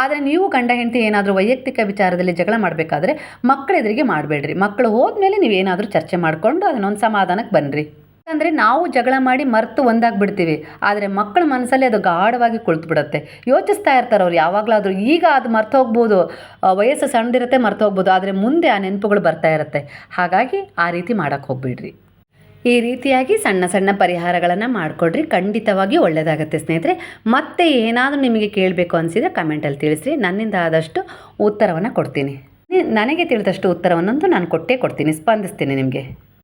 ಆದರೆ ನೀವು ಗಂಡ ಹೆಂಡತಿ ಏನಾದರೂ ವೈಯಕ್ತಿಕ ವಿಚಾರದಲ್ಲಿ ಜಗಳ ಮಾಡಬೇಕಾದ್ರೆ ಮಕ್ಕಳೆದುರಿಗೆ ಮಾಡಬೇಡ್ರಿ. ಮಕ್ಕಳು ಹೋದ್ಮೇಲೆ ನೀವು ಏನಾದರೂ ಚರ್ಚೆ ಮಾಡಿಕೊಂಡು ಅದನ್ನೊಂದು ಸಮಾಧಾನಕ್ಕೆ ಬನ್ನಿರಿ ಅಂದರೆ ನಾವು ಜಗಳ ಮಾಡಿ ಮರೆತು ಒಂದಾಗ್ಬಿಡ್ತೀವಿ. ಆದರೆ ಮಕ್ಕಳ ಮನಸ್ಸಲ್ಲಿ ಅದು ಗಾಢವಾಗಿ ಕುಳಿತು ಬಿಡುತ್ತೆ ಯೋಚಿಸ್ತಾ ಇರ್ತಾರೆ ಅವ್ರು, ಯಾವಾಗಲಾದರೂ ಈಗ ಅದು ಮರ್ತು ಹೋಗ್ಬೋದು. ವಯಸ್ಸು ಸಣ್ಣದಿರುತ್ತೆ, ಮರ್ತು ಹೋಗ್ಬೋದು. ಆದರೆ ಮುಂದೆ ಆ ನೆನಪುಗಳು ಬರ್ತಾ ಇರುತ್ತೆ. ಹಾಗಾಗಿ ಆ ರೀತಿ ಮಾಡೋಕ್ಕೆ ಹೋಗ್ಬಿಡ್ರಿ. ಈ ರೀತಿಯಾಗಿ ಸಣ್ಣ ಸಣ್ಣ ಪರಿಹಾರಗಳನ್ನು ಮಾಡಿಕೊಡ್ರಿ. ಖಂಡಿತವಾಗಿ ಒಳ್ಳೆಯದಾಗುತ್ತೆ ಸ್ನೇಹಿತರೆ. ಮತ್ತೆ ಏನಾದರೂ ನಿಮಗೆ ಕೇಳಬೇಕು ಅನಿಸಿದರೆ ಕಮೆಂಟಲ್ಲಿ ತಿಳಿಸ್ರಿ. ನನ್ನಿಂದ ಆದಷ್ಟು ಉತ್ತರವನ್ನು ಕೊಡ್ತೀನಿ. ನನಗೆ ತಿಳಿದಷ್ಟು ಉತ್ತರವನ್ನಂತೂ ನಾನು ಕೊಟ್ಟೇ ಕೊಡ್ತೀನಿ. ಸ್ಪಂದಿಸ್ತೀನಿ ನಿಮಗೆ.